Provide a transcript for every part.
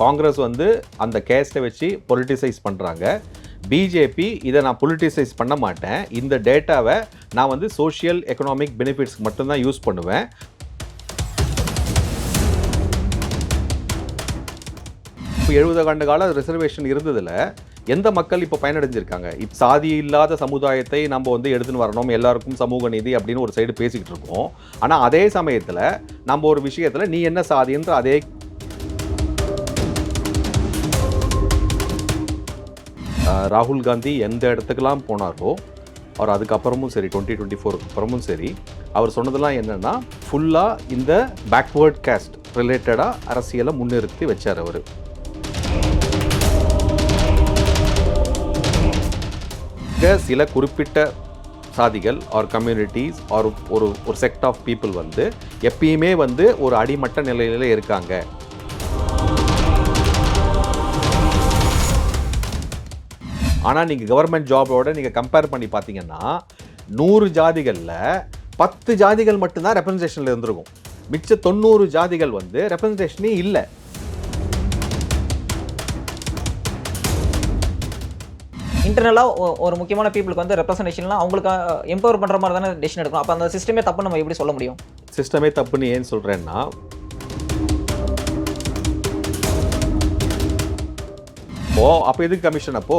காங்கிரஸ் வந்து அந்த கேஸை வச்சு பொலிட்டிசைஸ் பண்ணுறாங்க பிஜேபி இதை நான் பொலிட்டிசைஸ் பண்ண மாட்டேன். இந்த டேட்டாவை நான் வந்து சோஷியல் எக்கனாமிக் பெனிஃபிட்ஸ்க்கு மட்டும்தான் யூஸ் பண்ணுவேன். இப்போ எழுபது ஆண்டு கால ரிசர்வேஷன் இருந்ததில் எந்த மக்கள் இப்போ பயனடைஞ்சிருக்காங்க? இப்போ சாதி இல்லாத சமுதாயத்தை நம்ம வந்து எடுத்துன்னு வரணும். எல்லாருக்கும் சமூக நீதி அப்படின்னு ஒரு சைடு பேசிக்கிட்டு இருக்கோம். ஆனால் அதே சமயத்தில் நம்ம ஒரு விஷயத்தில் நீ என்ன சாதின்ற அதே ராகுல் காந்தி எந்த இடத்துக்கெல்லாம் போனாரோ அவர் அதுக்கப்புறமும் சரி டுவெண்ட்டி டுவெண்ட்டி ஃபோருக்கு அப்புறமும் சரி அவர் சொன்னதெல்லாம் என்னென்னா ஃபுல்லாக இந்த பேக்வேர்ட் காஸ்ட் ரிலேட்டடாக அரசியலை முன்னிறுத்தி வச்சார் அவர். சில குறிப்பிட்ட சாதிகள் ஆர் கம்யூனிட்டிஸ் ஆர் ஒரு ஒரு செக்ட் ஆஃப் பீப்புள் வந்து எப்பயுமே வந்து ஒரு அடிமட்ட நிலையில இருக்காங்க. ஆனால் நீங்கள் கவர்மெண்ட் ஜாபோட நீங்கள் கம்பேர் பண்ணி பார்த்தீங்கன்னா நூறு ஜாதிகளில் பத்து ஜாதிகள் மட்டும்தான் ரெப்ரசன்டேஷனில் இருந்திருக்கும். மிச்ச தொண்ணூறு ஜாதிகள் வந்து ரெப்ரசன்டேஷனே இல்லை. இன்டர்னலாக ஒரு முக்கியமான பீப்புளுக்கு வந்து ரெப்ரசன்டேஷன்லாம் அவங்களுக்கு எம்பவர் பண்ணுற மாதிரி தானே டெசிஷன் எடுக்கணும். அப்போ அந்த சிஸ்டமே தப்பு நம்ம எப்படி சொல்ல முடியும்? சிஸ்டமே தப்புன்னு ஏன் சொல்கிறேன்னா ஓ அப்போ எதுக்கு கமிஷன் அப்போ?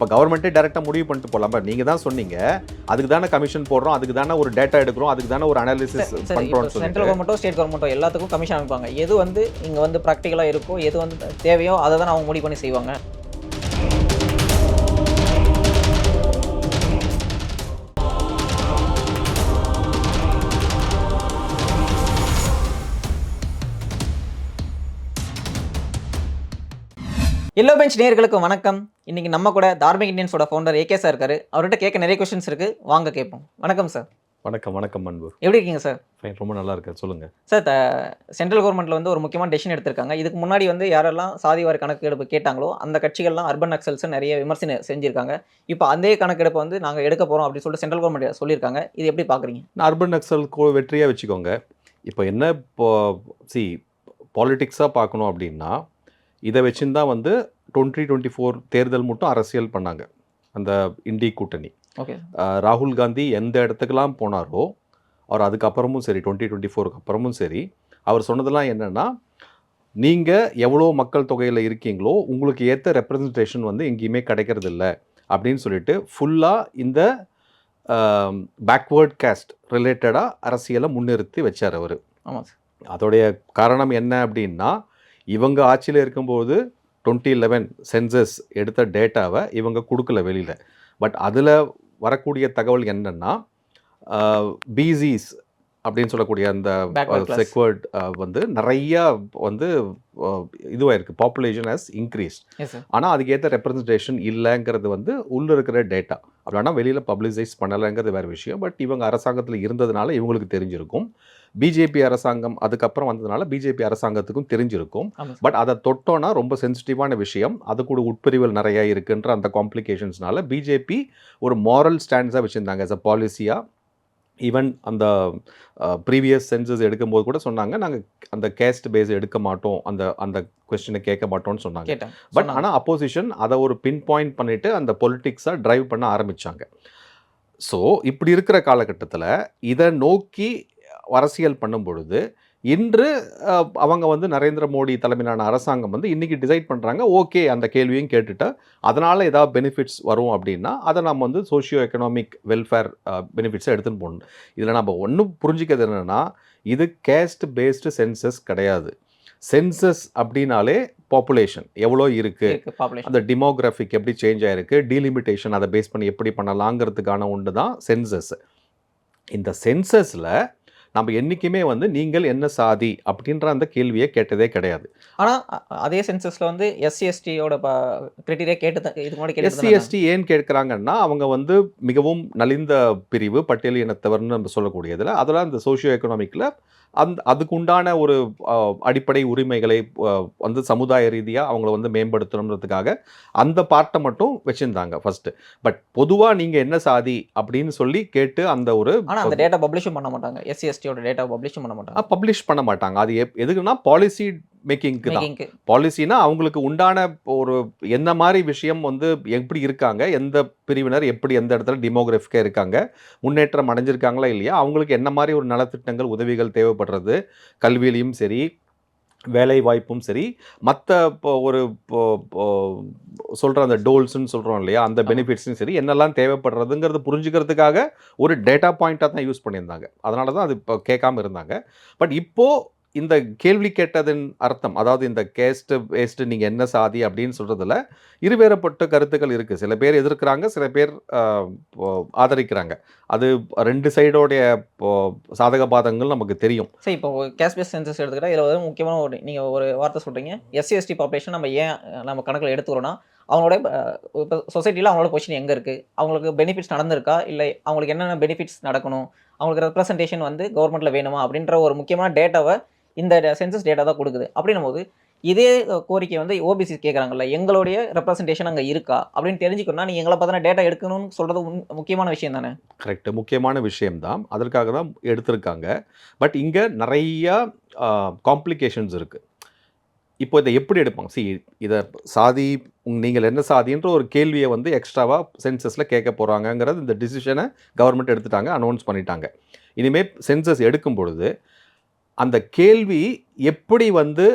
இப்போ கவர்மெண்ட்டே டேரெக்டாக முடிவு பண்ணிட்டு போகலாம் நீங்கள் தான் சொன்னீங்க. அதுக்கு தானே கமிஷன் போடுறோம். அதுக்கு தானே ஒரு டேட்டா எடுக்கிறோம். அதுக்கு தானே ஒரு அனாலிசிஸ் பண்ணுறோம்னு சென்ட்ரல் கவர்மெண்ட்டோ ஸ்டேட் கவர்மெண்ட்டோ எல்லாத்துக்கும் கமிஷன் அமைப்பாங்க எது வந்து இங்கே வந்து ப்ராக்டிக்கலாக இருக்கோ எது வந்து தேவையோ அதை தான் அவங்க முடிவு பண்ணி செய்வாங்க. எல்லோ பெஞ்ச் நேயர்களுக்கு வணக்கம். இன்னைக்கு நம்ம கூட தார்மிக் இந்தியன்ஸோட ஃபவுண்டர் ஏகே சார் இருக்காரு. அவர்கிட்ட கேட்க நிறைய கொஸ்டின்ஸ் இருக்கு. வாங்க கேட்போம். வணக்கம் சார் வணக்கம் வணக்கம் அன்பு. எப்படி இருக்கீங்க சார் ஃபைன் ரொம்ப நல்லா இருக்கு சொல்லுங்க. சார் சென்ட்ரல் கவர்மெண்ட்ல வந்து ஒரு முக்கியமான டெசிஷன் எடுத்திருக்காங்க. இதுக்கு முன்னாடி வந்து யாரெல்லாம் சாதிவாரி கணக்கெடுப்பு கேட்டாங்களோ அந்த கட்சிகள்லாம் அர்பன் நக்சல்ஸ் நிறைய விமர்சனம் செஞ்சிருக்காங்க. இப்போ அதே கணக்கெடுப்பு வந்து நாங்கள் எடுக்க போகிறோம் அப்படின்னு சொல்லிட்டு சென்ட்ரல் கவர்மெண்ட் சொல்லியிருக்காங்க. இது எப்படி பார்க்குறீங்க நான் அர்பன் நக்சல் வெற்றியாக வச்சுக்கோங்க. இப்போ என்ன இப்போ சி பாலிட்டிக்ஸாக பார்க்கணும் அப்படின்னா இதை வச்சுன்னு தான் வந்து டுவெண்ட்டி டுவெண்ட்டி ஃபோர் தேர்தல் மட்டும் அரசியல் பண்ணாங்க. அந்த இண்டி கூட்டணி. ராகுல் காந்தி எந்த இடத்துக்கெல்லாம் போனாரோ அவர் அதுக்கப்புறமும் சரி டுவெண்ட்டி டுவெண்ட்டி ஃபோருக்கு அப்புறமும் சரி அவர் சொன்னதெல்லாம் என்னென்னா நீங்கள் எவ்வளோ மக்கள் தொகையில் இருக்கீங்களோ உங்களுக்கு ஏற்ற ரெப்ரசன்டேஷன் வந்து எங்கேயுமே கிடைக்கிறது இல்ல அப்படின்னு சொல்லிட்டு ஃபுல்லாக இந்த பேக்வேர்ட் காஸ்ட் ரிலேட்டடாக அரசியலை முன்னிறுத்தி வச்சார் அவர். ஆமாம் சார். அதோடைய காரணம் என்ன அப்படின்னா இவங்க ஆட்சியில் இருக்கும்போது டுவெண்ட்டி லெவன் சென்சஸ் எடுத்த டேட்டாவை இவங்க கொடுக்கல வெளியில். பட் அதில் வரக்கூடிய தகவல் என்னன்னா பிசிஸ் அப்படின்னு சொல்லக்கூடிய அந்த. செக்வர்ட் வந்து நிறையா வந்து இதுவாக இருக்குது பாப்புலேஷன் ஹஸ் இன்க்ரீஸ் ஆனால் அதுக்கேற்ற ரெப்ரசன்டேஷன் இல்லைங்கிறது வந்து உள்ளே இருக்கிற டேட்டா அப்படின்னா வெளியில் பப்ளிசைஸ் பண்ணலைங்கிறது வேறு விஷயம். பட் இவங்க அரசாங்கத்தில் இருந்ததுனால இவங்களுக்கு தெரிஞ்சிருக்கும். பிஜேபி அரசாங்கம் அதுக்கப்புறம் வந்ததுனால பிஜேபி அரசாங்கத்துக்கும் தெரிஞ்சிருக்கும். பட் அதை தொட்டோன்னா ரொம்ப சென்சிட்டிவான விஷயம். அது கூட உட்பிரிவுகள் நிறைய இருக்குன்ற அந்த காம்ப்ளிகேஷன்ஸ்னால பிஜேபி ஒரு மாரல் ஸ்டாண்ட்ஸாக வச்சுருந்தாங்க as a பாலிசியாக ஈவன் அந்த ப்ரீவியஸ் சென்சஸ் எடுக்கும்போது கூட சொன்னாங்க நாங்கள் அந்த கேஸ்ட் பேஸ் எடுக்க மாட்டோம். அந்த அந்த கொஸ்டினை கேட்க மாட்டோம்னு சொன்னாங்க. பட். ஆனால் அப்போசிஷன் அதை ஒரு பின் பாயிண்ட் பண்ணிட்டு அந்த பொலிட்டிக்ஸை டிரைவ் பண்ண ஆரம்பிச்சாங்க. ஸோ இப்படி இருக்கிற காலகட்டத்தில் இதை நோக்கி அரசியல் பண்ணும் பொழுது இன்று அவங்க வந்து நரேந்திர மோடி தலைமையிலான அரசாங்கம் வந்து இன்னைக்கு டிசைட் பண்ணுறாங்க ஓகே அந்த கேள்வியும் கேட்டுட்டு அதனால் ஏதாவது பெனிஃபிட்ஸ் வரும் அப்படின்னா அதை நம்ம வந்து சோஷியோ எக்கனாமிக் வெல்ஃபேர் பெனிஃபிட்ஸை எடுத்துன்னு போகணும் இதில் நம்ம ஒன்றும் புரிஞ்சிக்கிறது என்னென்னா இது கேஸ்ட் பேஸ்டு சென்சஸ் கிடையாது. சென்சஸ் அப்படின்னாலே பாப்புலேஷன் எவ்வளோ இருக்குது அந்த டிமோகிராஃபிக் எப்படி சேஞ்ச் ஆயிருக்கு? டீலிமிட்டேஷன் அதை பேஸ் பண்ணி எப்படி பண்ணலாங்கிறதுக்கான ஒன்று தான் சென்சஸ் இந்த சென்சஸில் நம்ம என்றைக்குமே வந்து நீங்கள் என்ன சாதி அப்படின்ற அந்த கேள்வியை கேட்டதே கிடையாது. ஆனால் அதே சென்சஸ்ல வந்து எஸ்சி எஸ்டியோட கிரைட்டீரியா கேட்டு இதுக்கு முன்னாடி எஸ்சி எஸ்டி ஏன் கேட்குறாங்கன்னா அவங்க வந்து மிகவும் நலிந்த பிரிவு பட்டியல் இனத்தவர்னு நம்ம சொல்லக்கூடியதில். அதில் அந்த சோஷியோ எக்கனாமிக்கில் அந்த அதுக்கு உண்டான ஒரு அடிப்படை உரிமைகளை வந்து சமுதாய ரீதியாக அவங்கள வந்து மேம்படுத்தணுன்றதுக்காக அந்த பார்ட்டை மட்டும் வச்சுருந்தாங்க ஃபர்ஸ்ட் பட் பொதுவாக நீங்கள் என்ன சாதி அப்படின்னு சொல்லி கேட்டு அந்த ஒரு ஆனால் அந்த டேட்டா பப்ளிஷும் பண்ண மாட்டாங்க. எஸ்சி எஸ்டியோட டேட்டா பப்ளிஷும் பண்ண மாட்டாங்க. பப்ளிஷ் பண்ண மாட்டாங்க. அது எதுக்குன்னா பாலிசி மேக்கிங்க்கு தான். பாலிசினா அவங்களுக்கு உண்டான ஒரு என்ன மாதிரி விஷயம் வந்து எப்படி இருக்காங்க எந்த பிரிவினர் எப்படி எந்த இடத்துல டிமோகிராஃபிக்காக இருக்காங்க முன்னேற்றம் அடைஞ்சிருக்காங்களா இல்லையா அவங்களுக்கு என்ன மாதிரி ஒரு நலத்திட்டங்கள் உதவிகள் தேவைப்படுறது கல்வியிலையும் சரி வேலை வாய்ப்பும் சரி மற்ற இப்போ ஒரு சொல்கிற அந்த டோல்ஸ்ன்னு சொல்கிறோம் இல்லையா அந்த. பெனிஃபிட்ஸும் சரி என்னெல்லாம் தேவைப்படுறதுங்கிறது புரிஞ்சுக்கிறதுக்காக ஒரு டேட்டா பாயிண்ட்டாக தான் யூஸ் பண்ணியிருந்தாங்க. அதனால தான் அது இப்போ கேட்காம இருந்தாங்க. பட் இப்போது இந்த கேள்வி கேட்டதன் அர்த்தம் அதாவது இந்த கேஸ்ட் வேஸ்ட்டு நீங்கள் என்ன சாதி அப்படின்னு சொல்கிறதுல இருவேறப்பட்ட கருத்துக்கள் இருக்குது சில பேர் எதிர்க்கிறாங்க சில பேர் ஆதரிக்கிறாங்க. அது ரெண்டு சைடோடைய சாதக பாதங்கள் நமக்கு தெரியும். சரி இப்போ கேஸ் பேஸ் சென்சஸ் எடுத்துக்கிட்டால் இதில் வந்து முக்கியமான ஒரு நீங்கள் ஒரு வார்த்தை சொல்கிறீங்க எஸ்சி எஸ்டி பாப்புலேஷன் நம்ம ஏன் நம்ம கணக்கில் எடுத்துக்கிறோன்னா அவங்களோட இப்போ சொசைட்டியில் அவங்களோட பொசிஷன் எங்கே இருக்குது அவங்களுக்கு பெனிஃபிட்ஸ் நடந்திருக்கா? இல்லை அவங்களுக்கு என்னென்ன பெனிஃபிட்ஸ் நடக்கணும்? அவங்களுக்கு ரெப்ரசன்டேஷன் வந்து கவர்மெண்ட்டில் வேணுமா? அப்படின்ற ஒரு முக்கியமான டேட்டாவை இந்த சென்சஸ் டேட்டா தான் கொடுக்குது. அப்படின்னும் போது இதே கோரிக்கை வந்து ஓபிசி கேட்குறாங்கல்ல எங்களுடைய ரெப்ரஸன்டேஷன் அங்கே இருக்கா? அப்படின்னு தெரிஞ்சுக்கணும்னா நீங்கள் எங்களை பார்த்தா டேட்டா எடுக்கணும்னு சொல்கிறது முக்கியமான விஷயம் தானே? கரெக்ட் முக்கியமான விஷயம்தான் அதற்காக தான் எடுத்திருக்காங்க. பட் இங்கே நிறையா காம்ப்ளிகேஷன்ஸ் இருக்குது இப்போ இதை எப்படி எடுப்பாங்க? சி இதை சாதி நீங்கள் என்ன சாதின்ற ஒரு கேள்வியை வந்து எக்ஸ்ட்ராவாக சென்சஸில் கேட்க போகிறாங்கங்கிறது இந்த டிசிஷனை கவர்மெண்ட் எடுத்துட்டாங்க அனௌன்ஸ் பண்ணிட்டாங்க. இனிமேல் சென்சஸ் எடுக்கும் பொழுது அந்த கேள்வி எப்படி வந்து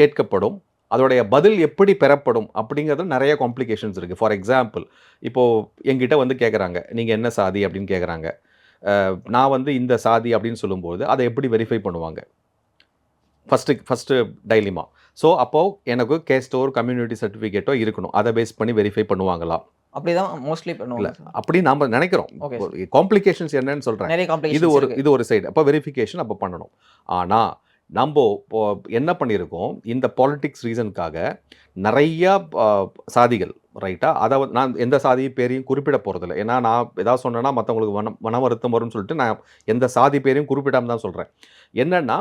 கேட்கப்படும்? அதோடைய பதில் எப்படி பெறப்படும்? அப்படிங்கிறது நிறைய காம்ப்ளிகேஷன்ஸ் இருக்குது ஃபார் எக்ஸாம்பிள் இப்போது எங்கிட்ட வந்து கேட்குறாங்க நீங்கள் என்ன சாதி? அப்படின்னு கேட்குறாங்க நான் வந்து இந்த சாதி அப்படின்னு சொல்லும்போது அதை எப்படி வெரிஃபை பண்ணுவாங்க? ஃபஸ்ட்டு ஃபஸ்ட்டு டைலிமா ஸோ அப்போது எனக்கு கேஸ்டோர் கம்யூனிட்டி சர்டிஃபிகேட்டோ இருக்கணும். அதை பேஸ் பண்ணி வெரிஃபை பண்ணுவாங்களா அப்படி தான் மோஸ்ட்லி பண்ணுவாங்க அப்படி நாம் நினைக்கிறோம். காம்ப்ளிகேஷன்ஸ் என்னன்னு சொல்கிறேன் நிறைய இது ஒரு இது ஒரு சைடு அப்போ வெரிஃபிகேஷன் அப்போ பண்ணணும். ஆனால் நம்ம என்ன பண்ணியிருக்கோம்? இந்த பாலிட்டிக்ஸ் ரீசனுக்காக நிறையா சாதிகள் ரைட்டா அதை நான் எந்த சாதி பேரையும் குறிப்பிட போகிறதில்ல ஏன்னா நான் ஏதாவது சொன்னேன்னா மற்றவங்களுக்கு மன மன வருத்தம் வரும்னு சொல்லிட்டு நான் எந்த சாதி பேரையும் குறிப்பிடாம தான் சொல்கிறேன் என்னன்னா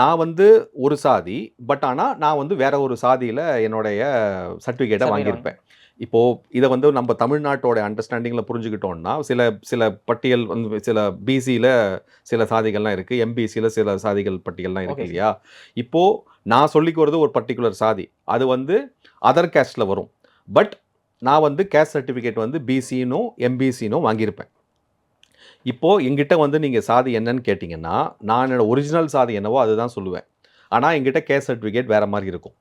நான் வந்து ஒரு சாதி பட் ஆனால் நான் வந்து வேற ஒரு சாதியில் என்னுடைய சர்டிஃபிகேட்டை வாங்கியிருப்பேன். இப்போது இதை வந்து நம்ம தமிழ்நாட்டோட அண்டர்ஸ்டாண்டிங்கில் புரிஞ்சுக்கிட்டோம்னா சில சில பட்டியல் வந்து சில பிசியில் சில சாதிகள்லாம் இருக்குது எம்பிசியில் சில சாதிகள் பட்டியல்லாம் இருக்கு Okay. இல்லையா? இப்போது நான் சொல்லிக்கிறது ஒரு பர்டிகுலர் சாதி. அது வந்து அதர் கேஸ்டில் வரும். பட் நான் வந்து கேஸ்ட் சர்டிஃபிகேட் வந்து பிசினும் எம்பிசினும் வாங்கியிருப்பேன். இப்போது எங்கிட்ட வந்து நீங்கள் சாதி என்னன்னு கேட்டிங்கன்னா நான் என்னோட ஒரிஜினல் சாதி என்னவோ அதுதான் சொல்லுவேன். ஆனால் எங்கிட்ட கேஸ்ட் சர்டிஃபிகேட் வேறு மாதிரி இருக்கும்.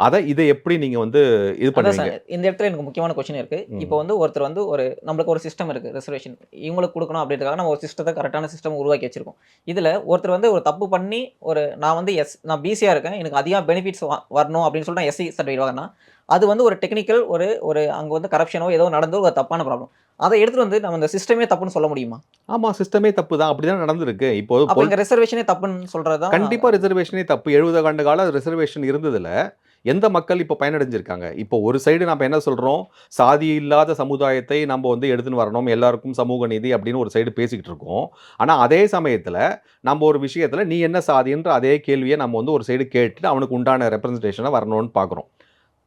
அதை இதை எப்படி நீங்கள் வந்து இது பண்ணுவீங்க? இந்த இடத்துல எனக்கு முக்கியமான கொஸ்டின் இருக்கு. ம். இப்போ வந்து ஒருத்தர் வந்து ஒரு நம்மளுக்கு ஒரு சிஸ்டம் இருக்கு ரிசர்வேஷன் இவங்களுக்கு கொடுக்கணும் அப்படின்றதுக்காக நம்ம ஒரு சிஸ்டத்தை கரெக்டான சிஸ்டம் உருவாக்கி வச்சிருக்கோம். இதுல ஒருத்தர் வந்து ஒரு தப்பு பண்ணி ஒரு நான் வந்து எஸ் நான் பிசியா இருக்கேன் எனக்கு அதிகம் பெனிஃபிட்ஸ் வரணும் அப்படின்னு சொல்லிட்டு நான் எஸ்சி சர்டிஃபிகேட் வாங்கினா அது வந்து ஒரு டெக்னிக்கல் ஒரு ஒரு அங்க வந்து கரப்ஷனோ ஏதோ நடந்து ஒரு தப்பான ப்ராப்ளம் அதை எடுத்துட்டு வந்து நம்ம இந்த சிஸ்டமே தப்புன்னு சொல்ல முடியுமா? ஆமாம் சிஸ்டமே தப்பு தான். அப்படி தான் நடந்திருக்கு. இப்போ இங்க ரிசர்வேஷனே தப்புன்னு சொல்றது தான் கண்டிப்பாக ரிசர்வேஷனே தப்பு. எழுபது ஆண்டு கால ரிசர்வேஷன் இருந்ததில் எந்த மக்கள் இப்போ பயனடைஞ்சிருக்காங்க? இப்போ ஒரு சைடு நம்ம என்ன சொல்கிறோம் சாதி இல்லாத சமுதாயத்தை நம்ம வந்து எடுத்துன்னு வரணும் எல்லாருக்கும் சமூக நீதி அப்படின்னு ஒரு சைடு பேசிக்கிட்டு இருக்கோம். ஆனால் அதே சமயத்தில் நம்ம ஒரு விஷயத்தில் நீ என்ன சாதின்ற அதே கேள்வியை நம்ம வந்து ஒரு சைடு கேட்டுட்டு அவனுக்கு உண்டான ரெப்ரசன்டேஷனை வரணும்னு பார்க்குறோம்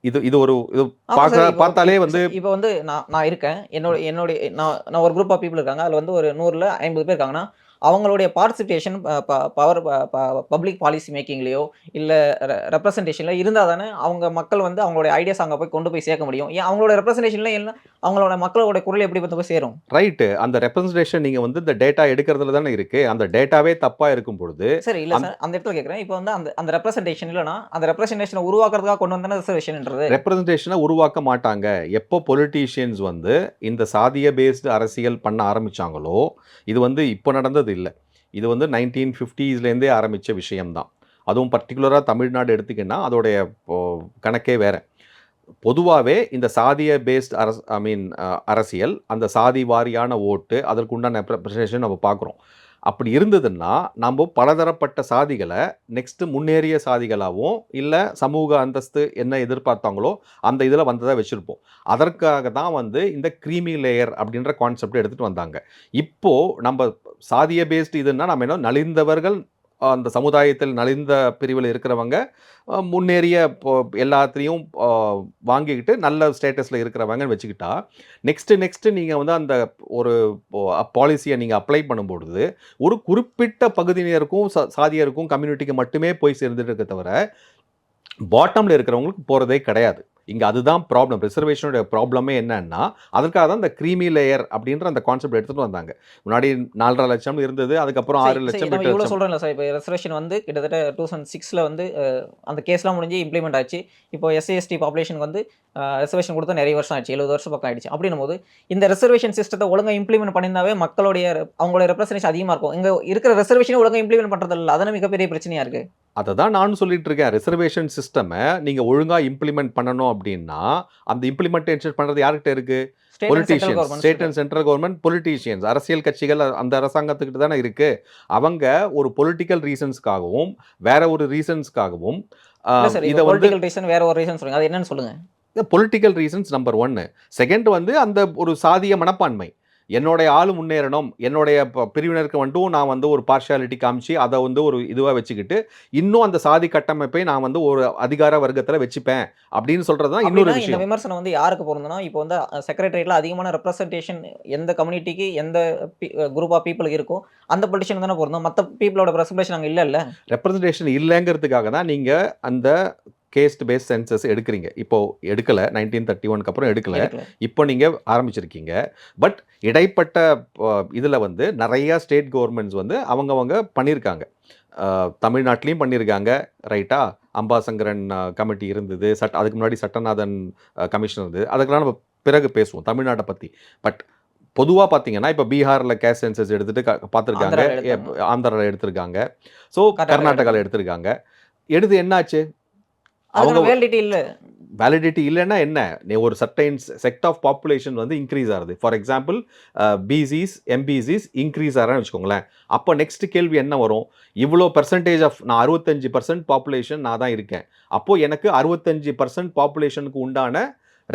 இது இது ஒரு இது பார்க்க பார்த்தாலே வந்து இப்போ வந்து நான் நான் இருக்கேன். என்னோட என்னுடைய நான் நான் ஒரு குரூப் ஆஃப் பீப்புள் இருக்காங்க. அதில் வந்து ஒரு நூறில் ஐம்பது பேர் இருக்காங்கன்னா அவங்களுடைய பார்ட்டிசிபேஷன் பவர் பப்ளிக் பாலிசி மேக்கிங்லேயோ இல்லை ரெப்ரசன்டேஷனில் இருந்தால் தானே அவங்க மக்கள் வந்து அவங்களுடைய ஐடியாஸ் அங்கே போய் கொண்டு போய் சேர்க்க முடியும். ஏன் அவங்களோட ரெப்ரசன்டேஷனில் என்ன அவங்களோட மக்களோட குரல் எப்படி வந்து போய் சேரும்? ரைட்டு அந்த ரெப்ரசன்டேஷன் நீங்கள் வந்து இந்த டேட்டா எடுக்கிறதுல தானே இருக்குது அந்த டேட்டாவே தப்பாக இருக்கும் பொழுது சரி இல்லை சார். அந்த இடத்துல கேட்குறேன் இப்போ வந்து அந்த அந்த ரெப்ரசன்டேஷன் இல்லைனா அந்த ரெப்ரசன்டேஷனை உருவாக்குறதுக்காக கொண்டு வந்தானே ரிசர்வேஷன்ன்றது ரெப்ரசன்டேஷனை உருவாக்க மாட்டாங்க. எப்போ பொலிட்டீஷியன்ஸ் வந்து இந்த சாதிய பேஸ்டு அரசியல் பண்ண ஆரம்பிச்சாங்களோ இது வந்து இப்போ நடந்தது இல்லை. இது வந்து நைன்டீன் ஃபிஃப்டிஸ்லேருந்தே ஆரம்பித்த விஷயம்தான். அதுவும் பர்டிகுலராக தமிழ்நாடு எடுத்துக்கின்னா அதோடைய கணக்கே வேற. பொதுவாகவே இந்த சாதிய பேஸ்ட் அரசு ஐ மீன் அரசியல் அந்த சாதி வாரியான ஓட்டு அதற்குண்டான ரெப்ரசன்டேஷன் நம்ம பார்க்குறோம். அப்படி இருந்ததுன்னா நம்ம பலதரப்பட்ட சாதிகளை நெக்ஸ்ட்டு முன்னேறிய சாதிகளாகவும் இல்லை சமூக அந்தஸ்து என்ன எதிர்பார்த்தாங்களோ அந்த இதில் வந்ததாக வச்சுருப்போம். அதற்காக தான் வந்து இந்த க்ரீமி லேயர் அப்படின்ற கான்செப்ட் எடுத்துகிட்டு வந்தாங்க. இப்போது நம்ம சாதிய பேஸ்டு இதுன்னா நம்ம என்ன நலிந்தவர்கள் அந்த சமுதாயத்தில் நலிந்த பிரிவில் இருக்கிறவங்க முன்னேறிய இப்போ எல்லாத்தையும் வாங்கிக்கிட்டு நல்ல ஸ்டேட்டஸில் இருக்கிறவங்கன்னு வச்சுக்கிட்டா நெக்ஸ்ட்டு நெக்ஸ்ட்டு நீங்கள் வந்து அந்த ஒரு பாலிசியை நீங்கள் அப்ளை பண்ணும்பொழுது ஒரு குறிப்பிட்ட பகுதியினருக்கும் சா சாதியருக்கும் கம்யூனிட்டிக்கு மட்டுமே போய் சேர்ந்துட்டு இருக்க தவிர பாட்டமில் இருக்கிறவங்களுக்கு போகிறதே கிடையாது. இங்கே அதுதான் ப்ராப்ளம் ரிசர்வேஷனுடைய ப்ராப்ளமே என்னன்னா அதற்காக தான் இந்த க்ரீமி லேயர் அப்படின்ற அந்த கான்செப்ட் எடுத்துகிட்டு வந்தாங்க. முன்னாடி நாலரை லட்சம் இருந்தது அதுக்கப்புறம் ஆறு லட்சம் இவ்வளோ லட்சம். சொல்கிறோம்ல சார் இப்போ ரெசர்வேஷன் வந்து கிட்டத்தட்ட டூ தௌசண்ட் சிக்ஸில் வந்து அந்த கேஸ்லாம் முடிஞ்சு இம்ப்ளிமெண்ட் ஆச்சு. இப்போ எஸ்சி எஸ்டி பாப்புலேஷனுக்கு வந்து ரெசர்வேஷன் கொடுத்து நிறைய வருஷம் ஆச்சு எழுபது வருஷம் பக்கம் ஆயிடுச்சு. அப்படின்னும் போது இந்த ரெசர்வேஷன் சிஸ்டத்தை ஒழுங்காக இம்ப்ளிமெண்ட் பண்ணியிருந்தாவே மக்களுடைய அவங்களோட ரெப்ரசன்டேஷன் அதிகமாக இருக்கும். இங்கே இருக்கிற ரெசர்வேஷனை ஒழுங்காக இம்ப்ளிமெண்ட் பண்ணுறது இல்லை அதான மிகப்பெரிய பிரச்சனையாக இருக்குது அதை தான் நானும் சொல்லிட்டு இருக்கேன் ரிசர்வேஷன் சிஸ்டமை நீங்கள் ஒழுங்காக இம்ப்ளிமெண்ட் பண்ணணும் அப்படின்னா அந்த இம்ப்ளிமெண்டேஷன் பண்ணுறது யார்கிட்ட இருக்கு? Politicians state and central government politicians அரசியல் கட்சிகள் அந்த அரசாங்கத்துக்கிட்ட தானே இருக்கு. அவங்க ஒரு பொலிட்டிக்கல் ரீசன்ஸ்க்காகவும் வேற ஒரு ரீசன்ஸ்க்காகவும் இதை வந்து ரீசன் வேற ஒரு ரீசன் சொல்லுங்க. அது என்னன்னு சொல்லுங்க. பொலிட்டிக்கல் ரீசன்ஸ் நம்பர் ஒன்று செகண்ட் வந்து அந்த ஒரு சாதிய மனப்பான்மை. என்னுடைய ஆள் முன்னேறணும் என்னுடைய பிரிவினருக்கு வந்துட்டும் நான் வந்து ஒரு பார்ஷியாலிட்டி காமிச்சு அதை வந்து ஒரு இதுவாக வச்சுக்கிட்டு இன்னும் அந்த சாதி கட்டமைப்பை நான் வந்து ஒரு அதிகார வர்க்கத்தில் வச்சுப்பேன் அப்படின்னு சொல்கிறது தான் இன்னொரு விஷயம். விமர்சனம் வந்து யாருக்கு பொருந்தும்னா இப்போ வந்து செக்ரட்டரியேட்ல அதிகமான ரெப்ரசன்டேஷன் எந்த கம்யூனிட்டிக்கு எந்த குரூப் ஆஃப் பீப்புளுக்கு இருக்கோ அந்த பொலிட்டிஷன் தானே பொருந்தும். மற்ற பீப்புளோட ரெப்ரசன்டேஷன் அங்கே இல்லைல்ல. ரெப்ரசன்டேஷன் இல்லைங்கிறதுக்காக தான் நீங்கள் அந்த கேஸ்ட் பேஸ் சென்சஸ் எடுக்கிறீங்க. இப்போ எடுக்கல நைன்டீன் தேர்ட்டி ஒன்க்கு அப்புறம் எடுக்கல. இப்போ நீங்கள் ஆரம்பிச்சிருக்கீங்க. பட் இடைப்பட்ட இதில் வந்து நிறையா ஸ்டேட் கவர்மெண்ட்ஸ் வந்து அவங்கவங்க பண்ணியிருக்காங்க தமிழ்நாட்டிலையும் பண்ணியிருக்காங்க ரைட்டா? அம்பாசங்கரன் கமிட்டி இருந்தது. சட் அதுக்கு முன்னாடி சட்டநாதன் கமிஷன் இருந்தது. அதுக்கெல்லாம் நம்ம பிறகு பேசுவோம் தமிழ்நாட்டை பற்றி பட் பொதுவாக பார்த்தீங்கன்னா இப்போ பீகாரில் கேஸ் சென்சஸ் எடுத்துட்டு பார்த்திருக்காங்க. ஆந்திராவில் எடுத்திருக்காங்க. ஸோ கர்நாடகாவில் எடுத்திருக்காங்க. எடுத்து என்னாச்சு? அவங்க வேலிடிட்டி இல்ல. வேலிடிட்டி இல்லைன்னா என்ன? நீ ஒரு சர்டைன் செக்ட் ஆஃப் பாப்புலேஷன் வந்து இன்க்ரீஸ் ஆகுது. For example BCs MBCs increase ஆகிறான்னு வச்சுக்கோங்களேன். அப்போ நெக்ஸ்ட் கேள்வி என்ன வரும்? இவ்வளோ பர்சன்டேஜ் ஆஃப் நான் அறுபத்தஞ்சு பர்சன்ட் பாப்புலேஷன் நான் தான் இருக்கேன். அப்போது எனக்கு அறுபத்தஞ்சு பர்சன்ட் பாப்புலேஷனுக்கு உண்டான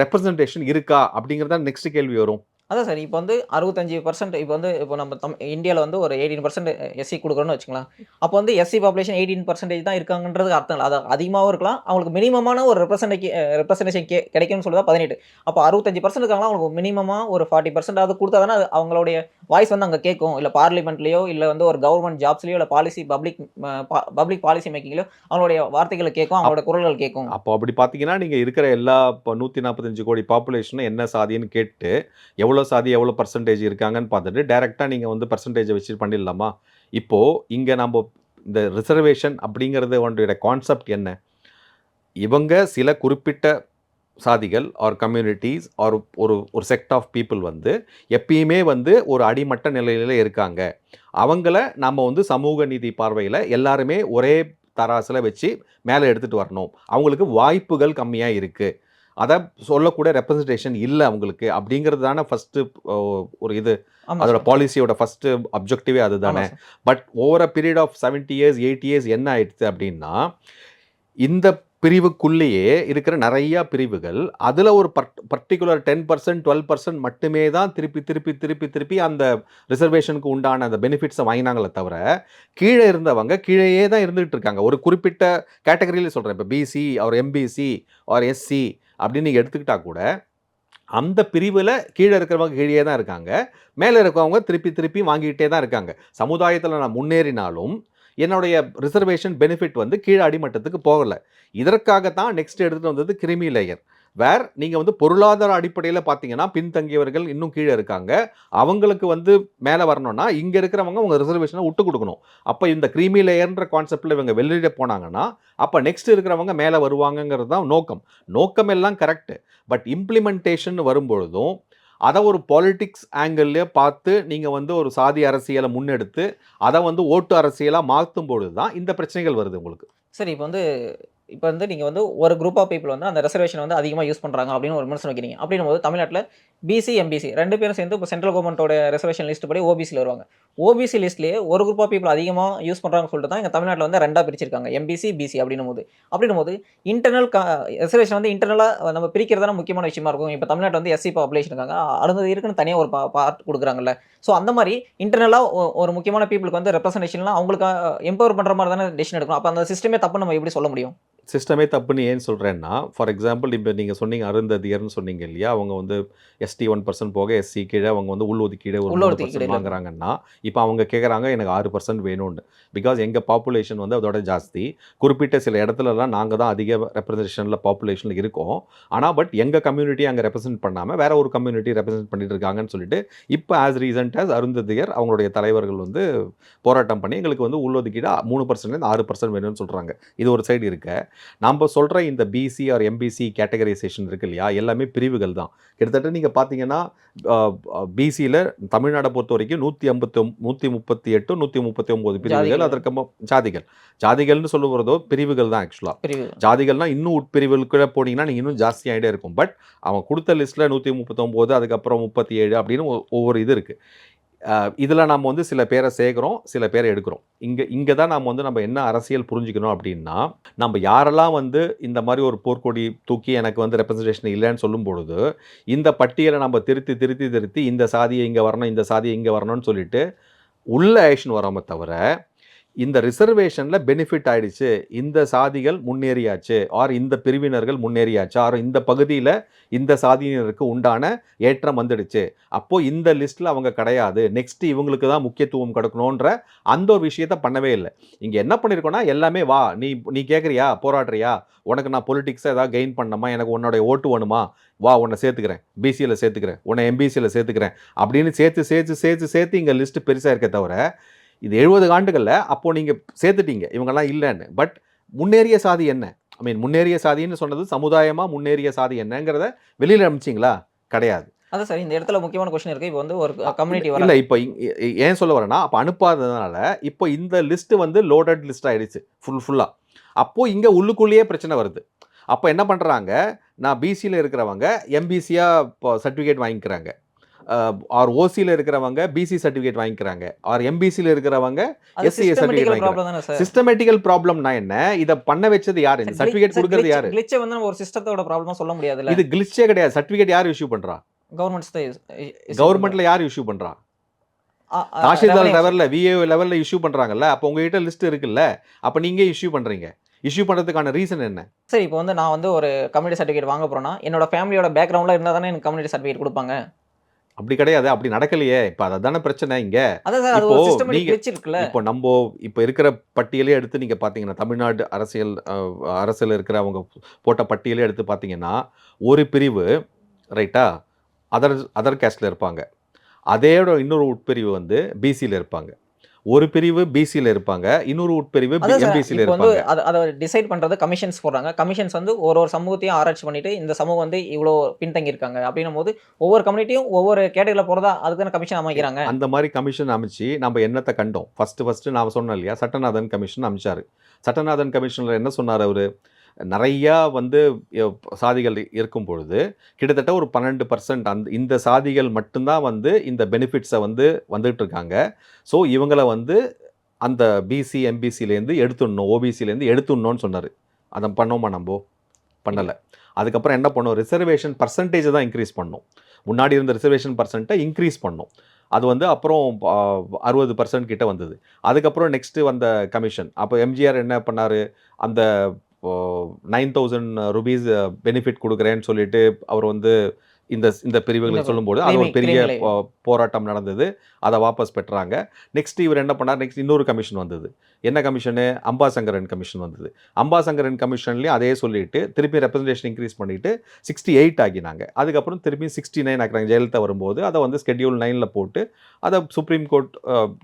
ரெப்ரசன்டேஷன் இருக்கா? அப்படிங்கிறது தான் நெக்ஸ்ட் கேள்வி வரும். அதான் சார் இப்போ வந்து அறுபத்தஞ்சு பர்சன்ட் இப்போ வந்து இப்போ நம்ம தம் இந்தியாவில் வந்து ஒரு எயிட்டீன் பர்சன்ட் எஸ்சி கொடுக்குறோன்னு வச்சுக்கலாம் அப்போ வந்து எஸ்சி பாப்புலேஷன் எயிட்டீன் பர்சன்டேஜ் தான் இருக்காங்கன்றது அர்த்தம் இல்லை. அது அதிகமாகவும் இருக்கலாம். அவங்களுக்கு மினிமமான ஒரு ரெப்ரசன்டே ரெப்ரசன்டேஷன் கே கிடைக்கும்னு சொல்லுதா பதினெட்டு. அப்போ அறுபத்தஞ்சு பர்சன்ட் இருக்காங்களா அவங்களுக்கு மினிமமாக ஒரு ஃபார்ட்டி பர்சன்ட் அது கொடுத்தா தானே அவங்களுடைய வாய்ஸ் வந்து அங்கே கேட்கும். இல்லை பார்லிமெண்ட்லேயோ இல்லை வந்து ஒரு கவர்மெண்ட் ஜாப்ஸ்லையோ இல்லை பாலிசி பப்ளிக் பப்ளிக் பாலிசி மேக்கிங்லையோ அவங்களுடைய வார்த்தைகளை கேட்கும் அவங்களோட குரல்கள் கேட்கும். அப்போ அப்படி பார்த்தீங்கன்னா நீங்கள் இருக்கிற எல்லா இப்போ நூற்றி நாற்பத்தஞ்சு கோடி பாப்புலேஷனும் என்ன சாதின்னு கேட்டு எவ்வளோ சாதி எவ்வளோ பர்சன்டேஜ் இருக்காங்கன்னு பார்த்துட்டு டேரெக்டாக நீங்கள் வந்து பர்சன்டேஜை வச்சு பண்ணிடலாமா? இப்போது இங்கே நம்ம இந்த ரிசர்வேஷன் அப்படிங்கிறது ஒன்றைய கான்செப்ட் என்ன? இவங்க சில குறிப்பிட்ட சாதிகள் ஆர் கம்யூனிட்டிஸ் ஆர் ஒரு ஒரு செக்ட் ஆஃப் பீப்புள் வந்து எப்பயுமே வந்து ஒரு அடிமட்ட நிலையில இருக்காங்க. அவங்கள நம்ம வந்து சமூக நீதி பார்வையில் எல்லாருமே ஒரே தராசில் வச்சு மேலே எடுத்துகிட்டு வரணும். அவங்களுக்கு வாய்ப்புகள் கம்மியாக இருக்குது அதை சொல்லக்கூட ரெப்ரசன்டேஷன் இல்லை அவங்களுக்கு அப்படிங்கிறது தானே ஃபஸ்ட்டு ஒரு இது அதோட. பாலிசியோட ஃபஸ்ட்டு அப்ஜெக்டிவே அதுதானே. But over a period of seventy years eighty years என்ன ஆயிடுச்சு அப்படின்னா இந்த பிரிவுக்குள்ளேயே இருக்கிற நிறைய பிரிவுகள் அதில் ஒரு PERT particular ten percent twelve percent மட்டுமே தான் திருப்பி திருப்பி திருப்பி திருப்பி அந்த ரிசர்வேஷனுக்கு உண்டான அந்த பெனிஃபிட்ஸை வாங்கினாங்களே தவிர கீழே இருந்தவங்க கீழேயே தான் இருந்துகிட்டு இருக்காங்க ஒரு குறிப்பிட்ட கேட்டகரியில சொல்கிறேன் இப்போ பிசி ஒரு எம்பிசி ஆர் எஸ்சி அப்படின்னு நீங்கள் எடுத்துக்கிட்டால் கூட அந்த பிரிவில் கீழே இருக்கிறவங்க கீழே தான் இருக்காங்க. மேலே இருக்கிறவங்க திருப்பி திருப்பி வாங்கிக்கிட்டே தான் இருக்காங்க. சமுதாயத்தில் நான் முன்னேறினாலும் என்னுடைய ரிசர்வேஷன் பெனிஃபிட் வந்து கீழே அடிமட்டத்துக்கு போகலை. இதற்காகத்தான் நெக்ஸ்ட் எடுத்துகிட்டு வந்தது கிரிமி லேயர் வேர் நீங்கள் வந்து பொருளாதார அடிப்படையில் பார்த்தீங்கன்னா பின்தங்கியவர்கள் இன்னும் கீழே இருக்காங்க. அவங்களுக்கு வந்து மேலே வரணும்னா இங்கே இருக்கிறவங்க உங்கள் ரிசர்வேஷனை விட்டு கொடுக்கணும். அப்போ இந்த கிரீமி லேயர்ன்ற கான்செப்டில் இவங்க வெளியிட போனாங்கன்னா அப்போ நெக்ஸ்ட் இருக்கிறவங்க மேலே வருவாங்கங்கிறது தான் நோக்கம். நோக்கம் எல்லாம் கரெக்டு பட் இம்ப்ளிமெண்டேஷன் வரும்பொழுதும் அதை ஒரு பாலிட்டிக்ஸ் ஆங்கிள்லேயே பார்த்து நீங்கள் வந்து ஒரு சாதி அரசியலை முன்னெடுத்து அதை வந்து ஓட்டு அரசியலாக மாற்றும் பொழுது தான் இந்த பிரச்சனைகள் வருது உங்களுக்கு. சரி இப்போ வந்து இப்போ வந்து நீங்கள் வந்து ஒரு குரூப் ஆஃப் பீப்புள் வந்து அந்த ரிசர்வேஷன் வந்து அதிகமாக யூஸ் பண்ணுறாங்க அப்படின்னு ஒரு விமர்சனம் வைக்கிறீங்க. அப்படின்னும் போது தமிழ்நாட்டில் பிசி எம்பிசி ரெண்டு பேரும் சேர்ந்து இப்போ சென்ட்ரல் கவர்மெண்ட்டோட ரிசர்வேஷன் லிஸ்ட் படி ஓபிசியில் வருவாங்க. ஓபிசி லிஸ்ட்லேயே ஒரு குரூப் ஆஃப் பீப்புள் அதிகமாக யூஸ் பண்ணுறாங்கன்னு சொல்லிட்டு தான் எங்கள் தமிழ்நாட்டில் வந்து ரெண்டாக பிரிச்சிருக்காங்க. எம்பிசி பிசி அப்படின்னும் போது அப்படின்னும் போது இன்டர்னல் ரிசர்வேஷன் வந்து இன்டர்னலாக நம்ம பிரிக்கிறதான முக்கியமான விஷயமா இருக்கும். இப்போ தமிழ்நாட்டில் வந்து எஸ்சி பாப்புலேஷன் இருக்காங்க. அடுத்தது இருக்குன்னு தனியாக ஒரு பார்ட் கொடுக்குறாங்கல்ல. ஸோ அந்த மாதிரி இன்டர்னலாக ஒரு முக்கியமான பீப்புளுக்கு வந்து ரெப்ரசன்டேஷன்லாம் அவங்களுக்கு எம்பவர் பண்ணுற மாதிரி தானே டெசிஷன் எடுக்கணும். அப்போ அந்த சிஸ்டமே தப்பு நம்ம எப்படி சொல்ல முடியும்? சிஸ்டமே தப்புன்னு ஏன் சொல்கிறேன்னா ஃபார் எக்ஸாம்பிள் இப்போ நீங்கள் சொன்னீங்க அருந்ததியர்னு சொன்னீங்க இல்லையா? அவங்க வந்து எஸ்டி ஒன் பர்சன்ட் போக எஸ்சி கீழே அவங்க வந்து உள் ஒதுக்கீடு ஒரு மூணு பர்சன்ட் வாங்குறாங்கன்னா இப்போ அவங்க கேட்குறாங்க எனக்கு ஆறு பர்சன்ட் வேணும்னு. பிகாஸ் எங்கள் பாப்புலேஷன் வந்து அதோட ஜாஸ்தி. குறிப்பிட்ட சில இடத்துலலாம் நாங்கள் தான் அதிக ரெப்ரசன்டேஷனில் பாப்புலேஷனில் இருக்கோம். ஆனால் பட் எங்கள் கம்யூனிட்டி அங்கே ரெப்ரசென்ட் பண்ணாமல் வேற ஒரு கம்யூனிட்டி ரெப்ரசென்ட் பண்ணிட்டு இருக்காங்கன்னு சொல்லிட்டு இப்போ ஆஸ் ரீசன்ட் ஆஸ் அருந்ததியர் அவங்களுடைய தலைவர்கள் வந்து போராட்டம் பண்ணி எங்களுக்கு வந்து உள்ளொதுக்கீடு மூணு பர்சன்ட்லேருந்து ஆறு பர்சன்ட் வேணும்னு சொல்கிறாங்க இது ஒரு சைடு இருக்க. நம்ம சொல்கிற இந்த பிசி ஆர் எம்பிசி கேட்டகரைசேஷன் இருக்கு இல்லையா? எல்லாமே பிரிவுகள் தான். கிட்டத்தட்ட நீங்கள் பார்த்தீங்கன்னா பிசியில் தமிழ்நாடை பொறுத்த வரைக்கும் நூற்றி ஐம்பத்தி நூற்றி முப்பத்தி எட்டு நூற்றி முப்பத்தி ஒம்பது பிரிவுகள். அதற்கு ஜாதிகள். ஜாதிகள்னு சொல்லுறதோ பிரிவுகள் தான் ஆக்சுவலாக பிரிவு ஜாதிகள்னா இன்னும் உட்பிரிவுகளுக்குள்ள போனீங்கன்னா நீங்கள் இன்னும் ஜாஸ்தியாகிட்டே இருக்கும். பட் அவன் கொடுத்த லிஸ்ட்டில் நூற்றி முப்பத்தொம்போது அதுக்கப்புறம் முப்பத்தி ஏழு அப்படின்னு ஒவ்வொரு இது இருக்குது இதில் நம்ம வந்து சில பேரை சேர்க்குறோம் சில பேரை எடுக்கிறோம். இங்கே இங்கே தான் நம்ம வந்து நம்ம என்ன அரசியல் புரிஞ்சுக்கணும் அப்படின்னா நம்ம யாரெல்லாம் வந்து இந்த மாதிரி ஒரு போர்க்கொடி தூக்கி எனக்கு வந்து ரெப்ரசன்டேஷன் இல்லைன்னு சொல்லும் பொழுது இந்த பட்டியலை நம்ம திருத்தி திருத்தி திருத்தி இந்த சாதியை இங்கே வரணும் இந்த சாதியை இங்கே வரணும்னு சொல்லிட்டு உள்ள ஆக்ஷன் வராமல் தவிர இந்த ரிசர்வேஷனில் பெனிஃபிட் ஆயிடுச்சு. இந்த சாதிகள் முன்னேறியாச்சு. ஆர் இந்த பிரிவினர்கள் முன்னேறியாச்சு. ஆர் இந்த பகுதியில் இந்த சாதியினருக்கு உண்டான ஏற்றம் வந்துடுச்சு. அப்போது இந்த லிஸ்ட்டில் அவங்க கிடையாது. நெக்ஸ்ட் இவங்களுக்கு தான் முக்கியத்துவம் கொடுக்கணுன்ற அந்த ஒரு விஷயத்த பண்ணவே இல்லை. இங்கே என்ன பண்ணியிருக்கோன்னா எல்லாமே வா நீ நீ கேட்குறியா போராடுறியா? உனக்கு நான் பொலிட்டிக்ஸை ஏதாவது கெயின் பண்ணணுமா? எனக்கு உன்னோட ஓட்டு வேணுமா? வா உன்னை சேர்த்துக்கிறேன். பிசியில் சேர்த்துக்கிறேன். உன்னை எம்பிசியில் சேர்த்துக்கிறேன். அப்படின்னு சேர்த்து சேர்த்து சேர்த்து சேர்த்து இங்கே லிஸ்ட்டு பெருசாக இருக்க தவிர இது எழுபது ஆண்டுகளில் அப்போது நீங்கள் சேர்த்துட்டீங்க. இவங்கெல்லாம் இல்லைன்னு. பட் முன்னேறிய சாதி என்ன? ஐ மீன் முன்னேறிய சாதின்னு சொன்னது சமுதாயமாக முன்னேறிய சாதி என்னங்கிறத வெளியில் அனுப்பிச்சிங்களா? கிடையாது. அதான் சார் இந்த இடத்துல முக்கியமான கொஸ்டின் இருக்கு. இப்போ வந்து ஒரு கம்யூனிட்டி இல்லை இப்போ ஏன் சொல்ல வரேன்னா அப்போ அனுப்பாததுனால இப்போ இந்த லிஸ்ட் வந்து லோடட் லிஸ்ட் ஆயிடுச்சு ஃபுல் ஃபுல்லாக அப்போது இங்கே உள்ளுக்குள்ளேயே பிரச்சனை வருது. அப்போ என்ன பண்ணுறாங்க நான் பிசியில் இருக்கிறவங்க எம்பிசியாக இப்போ சர்டிஃபிகேட் வாங்கிக்கிறாங்க. ஆர் ஓசியில் இருக்கிறவங்க பிசி சர்டிஃபிகேட் வாங்கிக்கிறாங்க. ஆர் எம்பிசியில் இருக்கிறவங்க அது SCA certificate சிஸ்டமேட்டிக்கல் ப்ராப்ளம்னா என்ன? இதை பண்ண வச்சது யார்? இந்த சர்டிஃபிகேட் கொடுக்கறது யாரு? கிளிச்சை வந்து ஒரு சிஸ்டத்தோட ப்ராப்ளம் சொல்ல முடியாதுல்ல? இது கிளிச்சே கிடையாது. சர்டிஃபிகேட் யார் இஷ்யூ பண்றா? கவர்மெண்ட்ஸ் கவர்மெண்ட்ல யார் இஷ்யூ ஆ, தாசில்தார் லெவல்ல விஏஓ லெவல்ல இஷ்யூ பண்றாங்கல்ல. அப்போ உங்ககிட்ட லிஸ்ட் இருக்குல்ல. அப்ப நீங்க இஷ்யூ பண்றீங்க. இஷ்யூ பண்றதுக்கான ரீசன் என்ன? சரி இப்போ வந்து நான் வந்து ஒரு கம்யூனிட்டி சர்டிஃபிகேட் வாங்க போறேன்னா என்னோட ஃபேமிலியோட பேக்ரவுண்ட்ல இருந்தா தானே எனக்கு கம்யூனிட்டி சர்டிஃபிகேட் கொடுப்பாங்க? அப்படி கிடையாது. அப்படி நடக்கலையே. இப்ப அதான பிரச்சனை இங்க? அது இப்போ நம்ம இப்போ இருக்கிற பட்டியலே எடுத்து நீங்க பாத்தீங்கன்னா தமிழ்நாடு அரசியல் அஹ், அரசியல் இருக்கிற அவங்க போட்ட பட்டியலே எடுத்து பாத்தீங்கன்னா ஒரு பிரிவு ரைட்டா? அதர் அதர் கேஸ்ட்ல இருப்பாங்க. அதேயோட இன்னொரு உட்பிரிவு வந்து பிசியில் இருப்பாங்க. ஒரு பிரிவு பிசியில் இருப்பாங்க இன்னொரு உட்பிரிவு எம்பிசியில் இருப்பாங்க. அதை டிசைட் பண்றது கமிஷன்ஸ் போடுறாங்க. கமிஷன்ஸ் வந்து ஒரு ஒரு சமூகத்தையும் ஆராய்ச்சி பண்ணிட்டு இந்த சமூகம் வந்து இவ்வளோ பின்தங்கி இருக்காங்க அப்படின்னும் போது ஒவ்வொரு கம்யூனிட்டியும் ஒவ்வொரு கேட்டகரியில் போறதா அதுக்கான கமிஷன் அமைக்கிறாங்க. அந்த மாதிரி கமிஷன் அமைச்சு நம்ம என்னத்தை கண்டோம்? ஃபர்ஸ்ட் ஃபர்ஸ்ட் நான் சொன்னேன் இல்லையா சட்டநாதன் கமிஷன் அமைச்சாரு. சட்டநாதன் கமிஷனில் என்ன சொன்னார் அவர்? நிறையா வந்து சாதிகள் இருக்கும் பொழுது கிட்டத்தட்ட ஒரு பன்னெண்டு பர்சன்ட் அந்த இந்த சாதிகள் மட்டும்தான் வந்து இந்த பெனிஃபிட்ஸை வந்து வந்துட்டு இருக்காங்க ஸோ இவங்களை வந்து அந்த பிசி எம்பிசிலேருந்து எடுத்துடணும் ஓபிசிலேருந்து எடுத்துடணும்னு சொன்னார். அதை பண்ணோமா நம்ம பண்ணலை. அதுக்கப்புறம் என்ன பண்ணோம்? ரிசர்வேஷன் பர்சன்டேஜை தான் இன்க்ரீஸ் பண்ணோம். முன்னாடி இருந்த ரிசர்வேஷன் பர்சன்ட்டை இன்க்ரீஸ் பண்ணோம். அது வந்து அப்புறம் அறுபது பர்சன்ட் கிட்ட வந்தது. அதுக்கப்புறம் நெக்ஸ்ட்டு வந்த கமிஷன் அப்போ எம்ஜிஆர் என்ன பண்ணார்? அந்த நைன் தௌசண்ட் ருபீஸ் பெனிஃபிட் கொடுக்குறேன்னு சொல்லிட்டு அவர் வந்து இந்த இந்த பிரிவுகளை இந்த சொல்லும்போது அது ஒரு பெரிய போராட்டம் நடந்தது. அதை வாபஸ் பெற்றாங்க. நெக்ஸ்ட் இவர் என்ன பண்ணார்? நெக்ஸ்ட் இன்னொரு கமிஷன் வந்தது. என்ன கமிஷனு அம்பாசங்கரன் கமிஷன் வந்தது. அம்பாசங்கரன் கமிஷன்லேயும் அதே சொல்லிட்டு திருப்பி ரெப்ரசன்டேஷன் இன்க்ரீஸ் பண்ணிட்டு சிக்ஸ்டி எயிட் ஆக்கினாங்க அதுக்கப்புறம் திருப்பி சிக்ஸ்டி நைன் ஆக்குறாங்க. ஜெயலலிதா வரும்போது அதை வந்து ஸ்கெட்யூல் நைனில் போட்டு அதை சுப்ரீம் கோர்ட்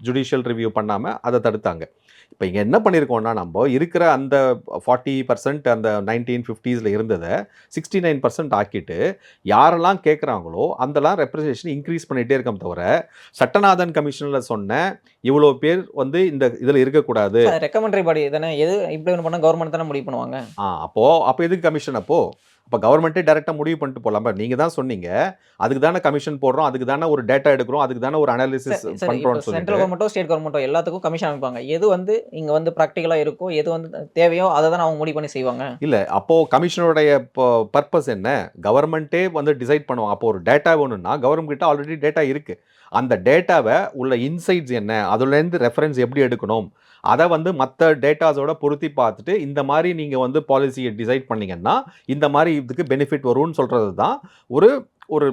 ஜுடிஷியல் ரிவ்யூ பண்ணாமல் அதை தடுத்தாங்க. இப்போ இங்கே என்ன பண்ணியிருக்கோம்னா நம்ம இருக்கிற அந்த ஃபார்ட்டி பர்சன்ட் அந்த நைன்டீன் ஃபிஃப்டீஸில் இருந்ததை சிக்ஸ்டி நைன் பர்சன்ட் ஆக்கிட்டு யாரெல்லாம் கேட்குறாங்களோ அந்தலாம் ரெப்ரசன்டேஷன் இன்க்ரீஸ் பண்ணிகிட்டே இருக்கோம் தவிர சட்டநாதன் கமிஷனில் சொன்ன இவ்வளோ பேர் வந்து இந்த இதில் இருக்கக்கூடாது. ரெக்கமெண்டரி பாடி தானே? எது இப்படி பண்ணால் கவர்மெண்ட் தானே முடிவு பண்ணுவாங்க? ஆ அப்போது அப்போ எதுக்கு கமிஷன் அப்போ? அப்போ கவர்மெண்ட்டே டேரெக்டாக முடிவு பண்ணிட்டு போகலாம் நீங்கள் தான் சொன்னீங்க அதுக்கு தானே கமிஷன் போடுறோம் அதுக்கு தானே ஒரு டேட்டா எடுக்கிறோம் அதுக்கு தானே ஒரு அனாலிசிஸ் பண்ணுறோம்னு சென்ட்ரல் கவர்மெண்ட்டோ ஸ்டேட் கவர்மெண்ட்டோ எல்லாத்துக்கும் கமிஷன் அமைப்பாங்க எது வந்து இங்கே வந்து ப்ராக்டிக்கலாக இருக்கோ எது வந்து தேவையோ அதை தான் அவங்க முடிவு பண்ணி செய்வாங்க. இல்லை அப்போது கமிஷனோடைய பர்பஸ் என்ன? கவர்மெண்ட்டே வந்து டிசைட் பண்ணுவாங்க. அப்போ ஒரு டேட்டா வேணும்னா கவர்மெண்ட் கிட்ட ஆல்ரெடி டேட்டா இருக்குது அந்த டேட்டாவை உள்ள இன்சைட்ஸ் என்ன? அதுலேருந்து ரெஃபரன்ஸ் எப்படி எடுக்கணும்? அதை வந்து மற்ற டேட்டாஸோட பொருத்தி பார்த்துட்டு இந்த மாதிரி நீங்கள் வந்து பாலிசியை டிசைட் பண்ணீங்கன்னா இந்த மாதிரி இதுக்கு பெனிஃபிட் வரும்னு சொல்கிறது தான் ஒரு ஒரு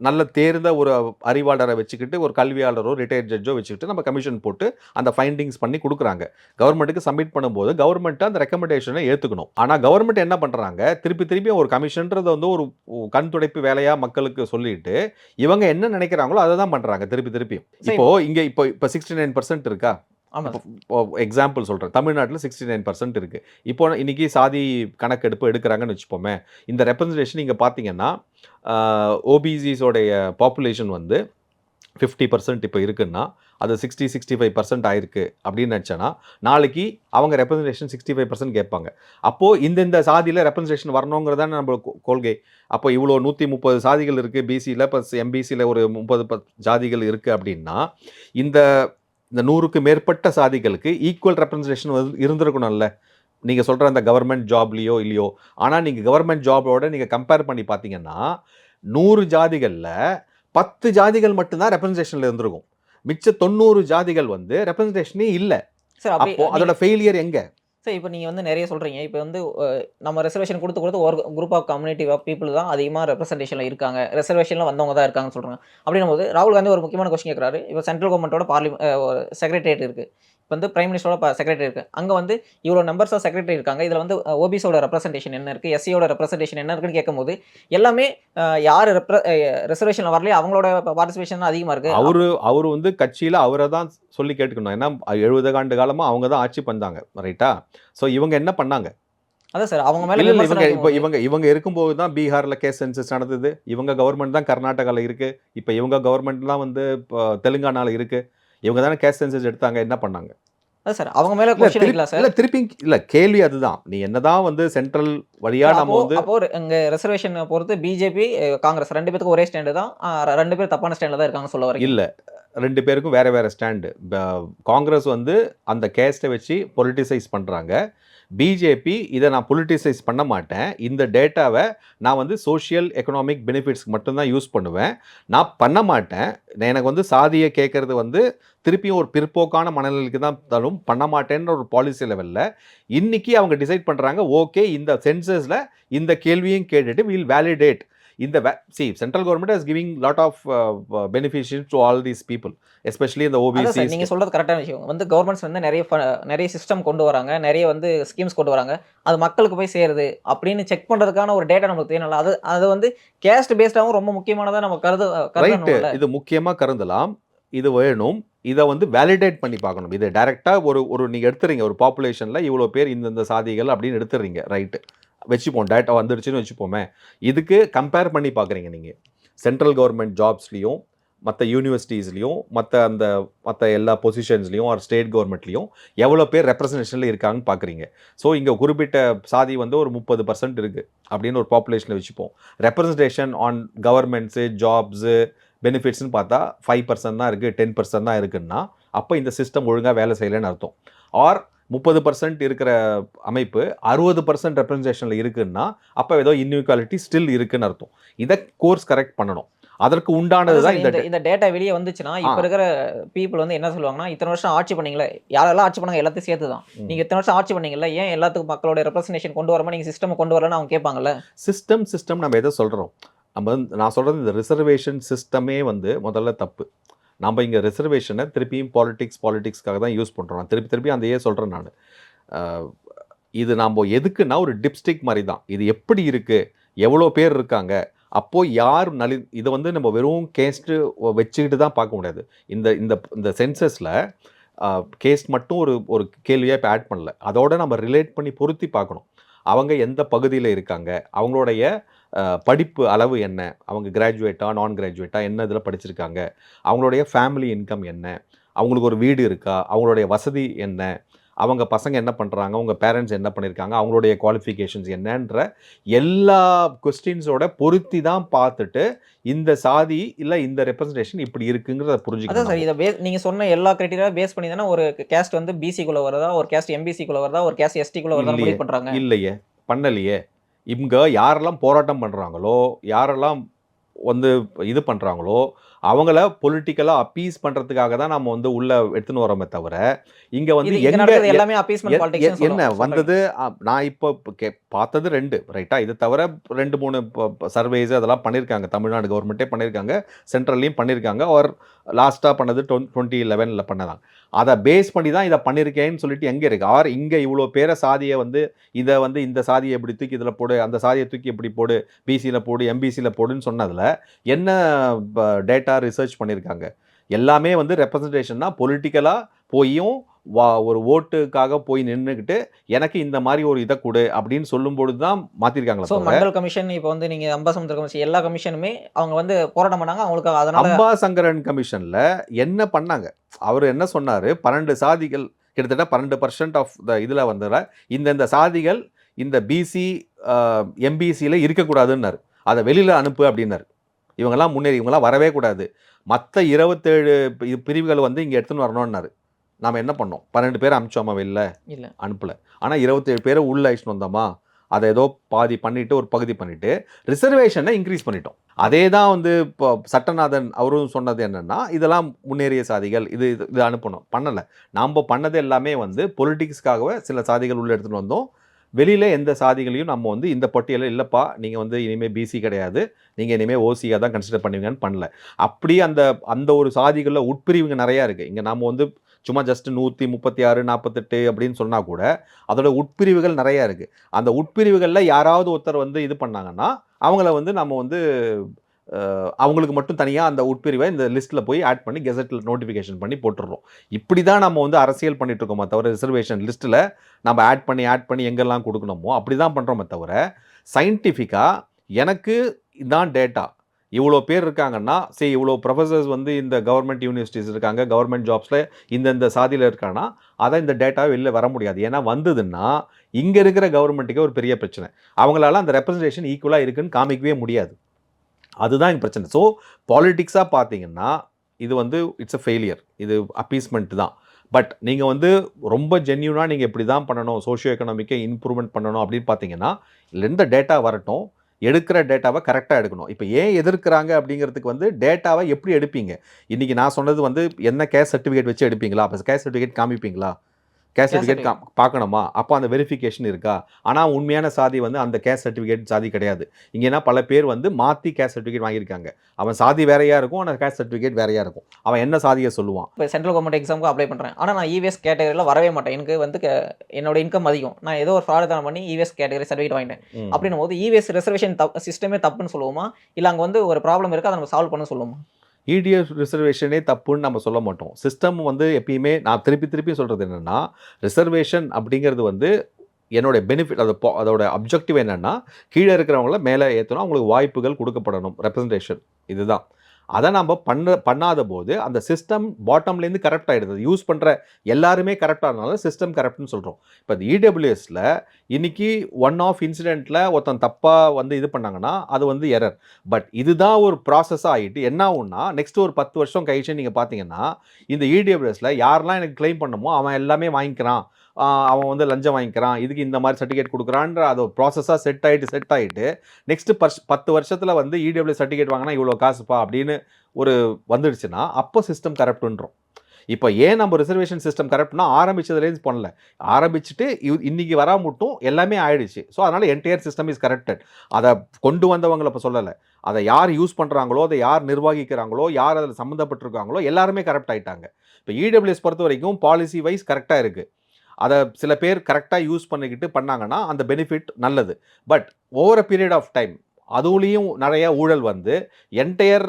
நல்ல தேர்ந்த ஒரு அறிவாளரை வச்சுக்கிட்டு ஒரு கல்வியாளரோ ரிட்டையர்ட் ஜட்ஜோ வச்சுக்கிட்டு நம்ம கமிஷன் போட்டு அந்த ஃபைண்டிங்ஸ் பண்ணி கொடுக்குறாங்க. கவர்மெண்ட்டுக்கு சப்மிட் பண்ணும்போது கவர்மெண்ட் அந்த ரெக்கமெண்டேஷனை ஏற்றுக்கணும் ஆனால் கவர்மெண்ட் என்ன பண்ணுறாங்க திருப்பி திருப்பி ஒரு கமிஷன்றதை வந்து ஒரு கண் துடைப்பு வேலையாக மக்களுக்கு சொல்லிட்டு இவங்க என்ன நினைக்கிறாங்களோ அதை தான் பண்ணுறாங்க திருப்பி திருப்பி சரி. இப்போ இங்கே இப்போ இப்போ சிக்ஸ்டி நைன் பர்சன்ட் இருக்கா? எக்ஸாம்பிள் சொல்கிறேன் தமிழ்நாட்டில் சிக்ஸ்டி நைன் பர்சன்ட் இருக்குது இப்போ இன்றைக்கி சாதி கணக்கெடுப்பு எடுக்கிறாங்கன்னு வச்சுப்போமே இந்த ரெப்ரசன்டேஷன் நீங்கள் பார்த்தீங்கன்னா ஓபிசிஸோடைய பாப்புலேஷன் வந்து ஃபிஃப்டி பர்சன்ட் இப்போ இருக்குன்னா அது சிக்ஸ்டி சிக்ஸ்டி ஃபைவ் பர்சன்ட் ஆயிருக்கு அப்படின்னு நினச்சேன்னா நாளைக்கு அவங்க ரெப்ரசன்டேஷன் சிக்ஸ்டி ஃபைவ் பர்சன்ட் கேட்பாங்க. அப்போது இந்தந்த சாதியில் ரெப்ரசன்டேஷன் வரணுங்கிறதான நம்ம கொள்கை. அப்போ இவ்வளோ நூற்றி முப்பது சாதிகள் இருக்குது பிசியில் ப்ளஸ் எம்பிசியில் ஒரு முப்பது ப ஜாதிகள் இருக்குது அப்படின்னா இந்த இந்த நூறுக்கு மேற்பட்ட சாதிகளுக்கு ஈக்குவல் ரெப்ரசன்டேஷன் இருந்திருக்கணும்ல. நீங்கள் சொல்கிற அந்த கவர்மெண்ட் ஜாப்லேயோ இல்லையோ. ஆனால் நீங்கள் கவர்மெண்ட் ஜாபோட நீங்கள் கம்பேர் பண்ணி பார்த்தீங்கன்னா நூறு ஜாதிகளில் பத்து ஜாதிகள் மட்டும்தான் ரெப்ரசன்டேஷனில் இருந்திருக்கும். மிச்ச தொண்ணூறு ஜாதிகள் வந்து ரெப்ரசன்டேஷனே இல்லை. அப்போ அதோட ஃபெயிலியர் எங்க? ஸோ இப்போ நீங்கள் வந்து நிறைய சொல்கிறீங்க இப்போ வந்து நம்ம ரெசர்வேஷன் கொடுத்து கொடுத்து ஒரு group of community of people தான் அதிகமாக ரெப்ரஸன்டேஷனில் இருக்காங்க. ரெசர்வேஷனில் வந்தவங்க தான் இருக்காங்கன்னு சொல்கிறாங்க அப்படின்னும் போது ராகுல் காந்தி ஒரு முக்கியமான கொஸ்டின் கேட்குறாரு. இப்போ சென்ட்ரல் கவர்மெண்ட்டோட பார்லிமெண்ட் செக்ரட்டரியேட் இருக்குது வந்து பிரைம் மினிஸ்டரோட செக்ரட்டரி இருக்குது அங்கே வந்து இவ்வளோ நம்பர்ஸ் ஆஃப் செக்ரட்டரி இருக்காங்க. இதில் வந்து ஓபிசியோட ரெப்ரசன்டேஷன் என்ன இருக்குது எஸ்சியோட ரெப்ரசன்டேஷன் என்ன இருக்குன்னு கேட்கும்போது எல்லாமே யார் ரெப்ர ரெசர்வேஷனில் வரலையோ அவங்களோட பார்ட்டிசிபேஷன் அதிகமாக இருக்குது அவரு அவர் வந்து கட்சியில் அவரை தான் சொல்லி கேட்டுக்கணும். ஏன்னா எழுபது ஆண்டு காலமாக அவங்க தான் ஆட்சி பண்ணாங்க ரைட்டா ஸோ இவங்க என்ன பண்ணாங்க? அதான் சார் அவங்க மேலே இவங்க இப்போ இவங்க இவங்க இருக்கும்போது தான் பீகார்ல கேஸ் சென்சஸ் நடந்தது. இவங்க கவர்மெண்ட் தான் கர்நாடகாவில் இருக்கு. இப்போ இவங்க கவர்மெண்ட் தான் வந்து இப்போ தெலுங்கானால இருக்கு. இவங்க தானே கேஸ் சென்சஸ் எடுத்தாங்க என்ன பண்ணாங்க? சார் அவங்க மேலே இல்ல, திருப்பி- இல்ல திருப்பி இல்ல கேள்வி அதுதான். நீ என்னதான் வந்து சென்ட்ரல் வழியா நம்ம வந்து அப்போ இங்க ரெசர்வேஷன் பொறுத்து பிஜேபி காங்கிரஸ் ரெண்டு பேத்துக்கும் ஒரே ஸ்டாண்டு தான். ரெண்டு பேரும் தப்பான ஸ்டாண்டில் தான் இருக்காங்க சொல்ல வரீங்க. இல்ல ரெண்டு பேருக்கும் வேற வேற ஸ்டாண்டு காங்கிரஸ் வந்து அந்த கேஸ்ட்டை வச்சு பொலிட்டிசைஸ் பண்றாங்க. பிஜேபி இதை நான் பொலிட்டிசைஸ் பண்ண மாட்டேன். இந்த டேட்டாவை நான் வந்து சோஷியல் எக்கனாமிக் பெனிஃபிட்ஸ்க்கு மட்டும்தான் யூஸ் பண்ணுவேன். நான் பண்ண மாட்டேன். நான் எனக்கு வந்து சாதியை கேட்குறது வந்து திருப்பியும் ஒரு பிற்போக்கான மனநிலைக்கு தான் தரும் பண்ண மாட்டேன்ற ஒரு பாலிசி லெவலில் இன்றைக்கி அவங்க டிசைட் பண்ணுறாங்க ஓகே இந்த சென்சஸில் இந்த கேள்வியும் கேட்டுட்டு வில் வேலிடேட் இந்த C central government is giving lot of beneficial to all these people especially இந்த ஓபிசி நீங்க சொல்றது கரெக்டான விஷயம். வந்து கவர்மெண்ட்ஸ் வந்து நிறைய நிறைய சிஸ்டம் கொண்டு வராங்க நிறைய வந்து ஸ்கீம்ஸ் கொண்டு வராங்க. அது மக்களுக்கு போய் சேருது அப்படின்னு செக் பண்றதுக்கான ஒரு டேட்டா நமக்கு தேவையில்ல. அது அது வந்து கேஸ்ட் பேஸ்டாகவும் ரொம்ப முக்கியமானதா நம்ம கருது கருதணும்ல. இது முக்கியமாக கருதலாம். இது வேணும். இதை வந்து வேலிடேட் பண்ணி பார்க்கணும். இது டைரெக்டாக ஒரு ஒரு நீங்கள் எடுத்துறீங்க. ஒரு பாப்புலேஷனில் இவ்வளோ பேர் இந்தந்த சாதிகள் அப்படின்னு எடுத்துறீங்க. ரைட்டு வச்சுப்போம் டேட்டா வந்துடுச்சுன்னு வச்சுப்போமே. இதுக்கு கம்பேர் பண்ணி பார்க்குறீங்க நீங்கள் சென்ட்ரல் கவர்மெண்ட் ஜாப்ஸ்லேயும் மற்ற யூனிவர்சிட்டிஸ்லேயும் மற்ற அந்த மற்ற எல்லா பொசிஷன்ஸ்லையும் ஆர் ஸ்டேட் கவர்மெண்ட்லேயும் எவ்வளோ பேர் ரெப்ரசன்டேஷனில் இருக்காங்கன்னு பார்க்குறீங்க ஸோ இங்கே குறிப்பிட்ட சாதி வந்து ஒரு முப்பது பர்சன்ட் இருக்குது அப்படின்னு ஒரு பாப்புலேஷனில் வச்சுப்போம். ரெப்ரசன்டேஷன் ஆன் கவர்மெண்ட்ஸு ஜாப்ஸு பெனிஃபிட்ஸ்னு பார்த்தா ஃபைவ் பர்சன்ட் தான் இருக்குது டென் பர்சன்ட் தான் இருக்குன்னா அப்போ இந்த சிஸ்டம் ஒழுங்காக வேலை செய்யலைன்னு அர்த்தம். ஆர் முப்பது பர்சன்ட் இருக்கிற அமைப்பு அறுபது பர்சன்ட் ரெப்ரசன்டேஷனில் இருக்குன்னா அப்போ ஏதோ இன்இக்வாலிட்டி ஸ்டில் இருக்குன்னு அர்த்தம். இதை கோர்ஸ் கரெக்ட் பண்ணணும். அதற்கு உண்டானது தான் இந்த இந்த டேட்டா வெளியே வந்துச்சுன்னா இப்போ. இருக்கிற பீப்புள் வந்து என்ன சொல்லுவாங்கன்னா இத்தனை வருஷம் ஆட்சி பண்ணீங்களே யாரெல்லாம் ஆட்சி பண்ணாங்க எல்லாத்தையும் சேர்த்து தான் ம். நீங்க இத்தனை வருஷம் ஆட்சி பண்ணீங்கல்ல ஏன் எல்லாத்துக்கும் மக்களோட ரெப்ரசன்டேஷன் கொண்டு வரமா நீங்க சிஸ்டம் கொண்டு வரலன்னு அவங்க கேட்பாங்கல்ல? சிஸ்டம் சிஸ்டம் நம்ம எதை சொல்கிறோம் நம்ம நான் சொல்கிறது இந்த ரிசர்வேஷன் சிஸ்டமே வந்து முதல்ல தப்பு. நம்ம இங்கே ரிசர்வேஷனை திருப்பியும் பாலிட்டிக்ஸ் பாலிட்டிக்ஸ்க்காக தான் யூஸ் பண்ணுறோம் நான் திருப்பி திருப்பி அதையே சொல்கிறேன் நான். இது நாம் எதுக்குன்னா ஒரு டிப்ஸ்டிக் மாதிரி தான். இது எப்படி இருக்குது எவ்வளோ பேர் இருக்காங்க? அப்போது யார் நலி இதை வந்து நம்ம வெறும் கேஸ்ட்டு வச்சுக்கிட்டு தான் பார்க்க முடியாது. இந்த இந்த இந்த சென்சஸில் கேஸ் மட்டும் ஒரு ஒரு கேள்வியாக இப்போ ஆட் பண்ணல. அதோட நம்ம ரிலேட் பண்ணி பொருத்தி பார்க்கணும். அவங்க எந்த பகுதியில் இருக்காங்க? அவங்களுடைய படிப்பு அளவு என்ன? அவங்க கிராஜுவேட்டா நான் கிராஜுவேட்டா என்ன இதில் படிச்சிருக்காங்க? அவங்களுடைய ஃபேமிலி இன்கம் என்ன? அவங்களுக்கு ஒரு வீடு இருக்கா? அவங்களுடைய வசதி என்ன? அவங்க பசங்க என்ன பண்ணுறாங்க அவங்க பேரண்ட்ஸ் என்ன பண்ணியிருக்காங்க அவங்களுடைய குவாலிஃபிகேஷன்ஸ் என்னன்ற எல்லா கொஸ்டின்ஸோட பொருத்தி தான் பார்த்துட்டு இந்த சாதி இல்லை இந்த ரெப்ரசன்டேஷன் இப்படி இருக்குங்கிறத அதான் சார் புரிஞ்சுக்கணும் இதை பேஸ் நீங்கள் சொன்ன எல்லா கிரைட்டீரியா பேஸ் பண்ணி தானே ஒரு கேஸ்ட் வந்து பிசிக்குள்ள வருதா? ஒரு கேஸ்ட் எம்பிசிக்குள்ள வருதா? ஒரு கேஸ்ட் எஸ்டிக்குள்ள வருதா. முடிவு பண்ணுறாங்க இல்லையே. பண்ணலையே. இவங்க யாரெல்லாம் போராட்டம் பண்ணுறாங்களோ யாரெல்லாம் வந்து இது பண்ணுறாங்களோ அவங்கள பொலிட்டிக்கலாக அப்பீஸ் பண்ணுறதுக்காக தான் நம்ம வந்து உள்ள எடுத்துன்னு வரோமே தவிர இங்கே வந்து இங்க என்ன வந்தது நான் இப்போ பார்த்தது ரெண்டு ரைட்டா இது தவிர ரெண்டு மூணு சர்வேஸ் அதெல்லாம் பண்ணியிருக்காங்க தமிழ்நாடு கவர்மெண்ட்டே பண்ணியிருக்காங்க சென்ட்ரல்லையும் பண்ணியிருக்காங்க ஒரு லாஸ்ட்டாக பண்ணது டொன் டுவெண்ட்டி லெவனில் பண்ணதாங்க. அதை பேஸ் பண்ணி தான் இதை பண்ணியிருக்கேன்னு சொல்லிட்டு எங்கே இருக்கு? ஆர் இங்கே இவ்வளோ பேரை சாதியை வந்து இதை வந்து இந்த சாதியை இப்படி தூக்கி இதில் போடு அந்த சாதியை தூக்கி இப்படி போடு பிசியில் போடு எம்பிசியில் போடுன்னு சொன்னதில் என்ன டேட்டா ரிசர்ச் பண்ணியிருக்காங்க எல்லாமே வந்து ரெப்ரசன்டேஷன்னா பொலிட்டிக்கலாக போயும் வா ஒரு ஓட்டுக்காக போய் நின்றுக்கிட்டு எனக்கு இந்த மாதிரி ஒரு இதை கொடு அப்படின்னு சொல்லும்பொழுது தான் ஸோ மாற்றிருக்காங்களே தவிர மண்டல் கமிஷன் இப்போ வந்து நீங்கள் அம்பாசமுத்திர கமிஷன் எல்லா கமிஷனுமே அவங்க வந்து போராட்டம் பண்ணாங்க. அவங்களுக்கு அதனால அம்பா சங்கரன் கமிஷன்ல என்ன பண்ணாங்க? அவர் என்ன சொன்னாரு? பன்னெண்டு சாதிகள் கிட்டத்தட்ட பன்னெண்டு பர்சன்ட் ஆஃப் த இதில் வந்ததுல இந்தந்த சாதிகள் இந்த பிசி எம்பிசியில் இருக்கக்கூடாதுன்னாரு. அதை வெளியில் அனுப்பு அப்படின்னாரு. இவங்கெல்லாம் முன்னேறி இவங்கெல்லாம் வரவே கூடாது. மற்ற இருபத்தேழு பிரிவுகள் வந்து இங்கே எடுத்துன்னு வரணும்னாரு. நாம் என்ன பண்ணோம்? பன்னெண்டு பேர் அனுப்பிச்சோமா வெளில இல்ல. அனுப்பல. ஆனால் இருபத்தேழு பேரை உள்ள அழிச்சுட்டு வந்தோமா? அதை ஏதோ பாதி பண்ணிட்டு ஒரு பகுதி பண்ணிட்டு ரிசர்வேஷனை இன்க்ரீஸ் பண்ணிட்டோம். அதே தான் வந்து இப்போ சட்டநாதன் அவரும் சொன்னது என்னன்னா இதெல்லாம் முன்னேறிய சாதிகள் இது இது அனுப்பணும். பண்ணலை. நாம் பண்ணது எல்லாமே வந்து பொலிட்டிக்ஸ்க்காகவே சில சாதிகள் உள்ள எடுத்துகிட்டு வந்தோம். வெளியில் எந்த சாதிகளையும் நம்ம வந்து இந்த பட்டியலில் இல்லைப்பா நீங்கள் வந்து இனிமேல் பிசி கிடையாது. நீங்கள் இனிமேல் ஓசியாக தான் கன்சிடர் பண்ணுவீங்கன்னு பண்ணல. அப்படி அந்த அந்த ஒரு சாதிகளில் உட்பிரிவுங்க நிறையா இருக்குது இங்கே நம்ம வந்து சும்மா ஜஸ்ட் நூற்றி முப்பத்தி ஆறு நாற்பத்தெட்டு அப்படின்னு சொன்னால் கூட அதோட உட்பிரிவுகள் நிறையா இருக்குது அந்த உட்பிரிவுகளில் யாராவது ஒருத்தர் வந்து இது பண்ணாங்கன்னா அவங்கள வந்து நம்ம வந்து அவங்களுக்கு மட்டும் தனியாக அந்த உட்பிரிவை இந்த லிஸ்ட்டில் போய் ஆட் பண்ணி கெசட்டில் நோட்டிஃபிகேஷன் பண்ணி போட்டுடுறோம் இப்படி தான் நம்ம வந்து அரசியல் பண்ணிகிட்ருக்கோமே இருக்கோமே தவிர ரிசர்வேஷன் லிஸ்ட்டில் நம்ம ஆட் பண்ணி ஆட் பண்ணி எங்கெல்லாம் கொடுக்கணுமோ அப்படி தான் பண்ணுறோமே தவிர சயின்டிஃபிக்காக எனக்கு இதான் டேட்டா இவ்வளோ பேர் இருக்காங்கன்னா சரி இவ்வளோ ப்ரொஃபசர்ஸ் வந்து இந்த கவர்மெண்ட் யூனிவர்சிட்டிஸ் இருக்காங்க கவர்மெண்ட் ஜாப்ஸில் இந்தந்த சாதியில் இருக்காங்கன்னா அதான் இந்த டேட்டா வெளில வர முடியாது. ஏன்னா வந்ததுன்னா இங்கே இருக்கிற கவர்மெண்ட்டுக்கே ஒரு பெரிய பிரச்சனை. அவங்களால அந்த ரெப்ரசன்டேஷன் ஈக்குவலாக இருக்குன்னு காமிக்கவே முடியாது. அதுதான் எங்கள் பிரச்சனை. ஸோ பாலிட்டிக்ஸாக பார்த்தீங்கன்னா இது வந்து இட்ஸ் அ ஃபெயிலியர் இது அப்பீஸ்மெண்ட் தான். பட் நீங்கள் வந்து ரொம்ப ஜென்யூனாக நீங்கள் இப்படி தான் பண்ணணும் சோஷியோ எக்கனாமிக்கை இம்ப்ரூவ்மெண்ட் பண்ணணும் அப்படின்னு பார்த்தீங்கன்னா இதுலேருந்து டேட்டா வரட்டும். எடுக்கிற டேட்டாவை கரெக்டாக எடுக்கணும். இப்போ ஏன் எதிர்க்கிறாங்க அப்படிங்கிறதுக்கு வந்து டேட்டாவை எப்படி எடுப்பீங்க? இன்றைக்கி நான் சொன்னது வந்து என்ன கேஸ் சர்டிஃபிகேட் வச்சு எடுப்பீங்களா? அப்போ கேஸ் சர்டிஃபிகேட் காமிப்பீங்களா? கேஸ் சர்டிஃபிகேட் பார்க்கணுமா? அப்போ அந்த வெரிஃபிகேஷன் இருக்கா? ஆனால் உண்மையான சாதி வந்து அந்த கேஸ் சர்டிஃபிகேட் சாதி கிடையாது. இங்கேனா பல பேர் வந்து மாற்றி கேஸ் சர்டிஃபிகேட் வாங்கியிருக்காங்க. அவன் சாதி வேறையா இருக்கும் ஆனால் கேஸ் சர்டிஃபிகேட் வேறையா இருக்கும். அவன் என்ன சாதியை சொல்லுவான்? இப்போ சென்ட்ரல் கவர்மெண்ட் எக்ஸாமுக்கு அப்ளை பண்ணுறேன் ஆனால் நான் இவிஎஸ் கேட்டகரியில் வரவே மாட்டேன். எனக்கு வந்து என்னோட இன்கம் அதிகம். நான் ஏதோ ஒரு ஃப்ராட் தான் பண்ணி இவிஎஸ் கேட்டகரி சர்டிஃபிகேட் வாங்கிட்டேன். ம். அப்படின்னும் போது இவிஎஸ் ரிசர்வேஷன் தப் சிஸ்டமே தப்புன்னு சொல்லுவோமா? இல்லை அங்கே வந்து ஒரு ப்ராப்ளம் இருக்குது அதை நம்ம சால்வ் பண்ண சொல்லுவோமா? இடிஎஃப் ரிசர்வேஷனே தப்புன்னு நம்ம சொல்ல மாட்டோம். சிஸ்டம் வந்து எப்பயுமே நான் திருப்பி திருப்பி சொல்கிறது என்னென்னா ரிசர்வேஷன் அப்படிங்கிறது வந்து என்னுடைய பெனிஃபிட் அது அதோட அப்ஜெக்டிவ் என்னென்னா கீழே இருக்கிறவங்கள மேலே ஏற்றணும் அவங்களுக்கு வாய்ப்புகள் கொடுக்கப்படணும். ரெப்ரசன்டேஷன் இதுதான். அதை நம்ம பண்ண பண்ணாத போது அந்த சிஸ்டம் பாட்டம்லேருந்து கரெக்ட் ஆகிடுது யூஸ் பண்ணுற எல்லாருமே கரெக்டாக இருந்தாலும் சிஸ்டம் கரெக்ட்னு சொல்கிறோம் இப்போ இந்த இடபிள்யூஎஸில் இன்றைக்கி ஒன் ஆஃப் இன்சிடெண்ட்டில் ஒருத்தன் தப்பாக வந்து இது பண்ணாங்கன்னா அது வந்து எரர் பட் இதுதான் ஒரு ப்ராசஸாக ஆகிட்டு என்ன ஆகும்னா நெக்ஸ்ட் ஒரு பத்து வருஷம் கழிச்சு நீங்கள் பார்த்தீங்கன்னா இந்த இடபிள்யூஎஸில் யாரெல்லாம் எனக்கு க்ளைம் பண்ணமோ அவன் எல்லாமே வாங்கிக்கிறான். அவன் வந்து லஞ்சம் வாங்கிக்கிறான். இதுக்கு இந்த மாதிரி சர்டிஃபிகேட் கொடுக்குறான்ற அது ப்ராசஸாக செட் ஆகிட்டு செட் ஆகிட்டு நெக்ஸ்ட் பர்ஸ் பத்து வருஷத்தில் வந்து இடபிள்யூ சர்டிஃபிகேட் வாங்கினா இவ்வளோ காசுப்பா அப்படின்னு ஒரு வந்துடுச்சுன்னா அப்போ சிஸ்டம் கரெக்டுன்றோம் இப்போ ஏன் நம்ம ரிசர்வேஷன் சிஸ்டம் கரெக்ட்னா ஆரம்பிச்சதுலேருந்து பண்ணல. ஆரம்பிச்சுட்டு இவ்- இன்னைக்கு வரா மட்டும் எல்லாமே ஆயிடுச்சு. ஸோ அதனால் என்டையர் சிஸ்டம் இஸ் கரெக்டட் அதை கொண்டு வந்தவங்களை இப்போ சொல்லலை. அதை யார் யூஸ் பண்ணுறாங்களோ அதை யார் நிர்வகிக்கிறாங்களோ யார் அதில் சம்மந்தப்பட்டிருக்காங்களோ எல்லாருமே கரெக்ட் ஆகிட்டாங்க இப்போ இடபிள்யூஎஸ் பொறுத்த வரைக்கும் பாலிசி வைஸ் கரெக்டாக இருக்குது அதை சில பேர் கரெக்டாக யூஸ் பண்ணிக்கிட்டு பண்ணாங்கன்னா அந்த பெனிஃபிட் நல்லது. But over a period of time அதுலேயும் நிறைய ஊழல் வந்து என்டையர்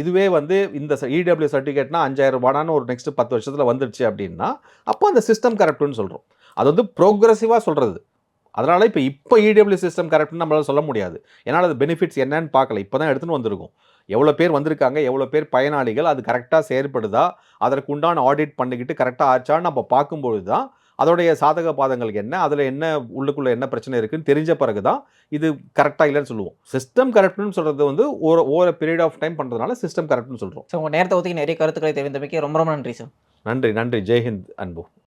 இதுவே வந்து இந்த இடபிள்யூ சர்டிஃபிகேட்னா அஞ்சாயிரம் ரூபான்னு ஒரு நெக்ஸ்ட் பத்து வருஷத்தில் வந்துடுச்சு அப்படின்னா அப்போ அந்த சிஸ்டம் கரெக்டுன்னு சொல்கிறோம் அது வந்து ப்ரோக்ரஸிவாக சொல்கிறது அதனால் இப்போ இப்போ இடபிள்யூ சிஸ்டம் கரெக்ட்னு நம்மளால சொல்ல முடியாது. ஏன்னால் அது பெனிஃபிட்ஸ் என்னன்னு பார்க்கல. இப்போ தான் எடுத்துன்னு வந்திருக்கோம். எவ்வளோ பேர் வந்திருக்காங்க எவ்வளோ பேர் பயனாளிகள் அது கரெக்டாக செயற்படுதா அதற்கு உண்டான ஆடிட் பண்ணிக்கிட்டு கரெக்டாக ஆச்சான்னு நம்ம பார்க்கும்பொழுது தான் அதோடைய சாதக பாதங்களுக்கு என்ன? அதில் என்ன உள்ளுக்குள்ளே என்ன பிரச்சனை இருக்குன்னு தெரிஞ்ச பிறகு தான் இது கரெக்டாக இல்லைன்னு சொல்லுவோம். சிஸ்டம் கரெக்ட்னு சொல்கிறது வந்து ஒரு ஓவர் பீரியட் ஆஃப் டைம் பண்ணுறதுனால சிஸ்டம் கரெக்ட்னு சொல்கிறோம் ஸோ உங்கள் நேரத்தை ஒதுக்கி நிறைய கருத்துக்களை தெரிவித்தமைக்கு ரொம்ப ரொம்ப நன்றி சார் நன்றி நன்றி. ஜெய்ஹிந்த் அன்பு.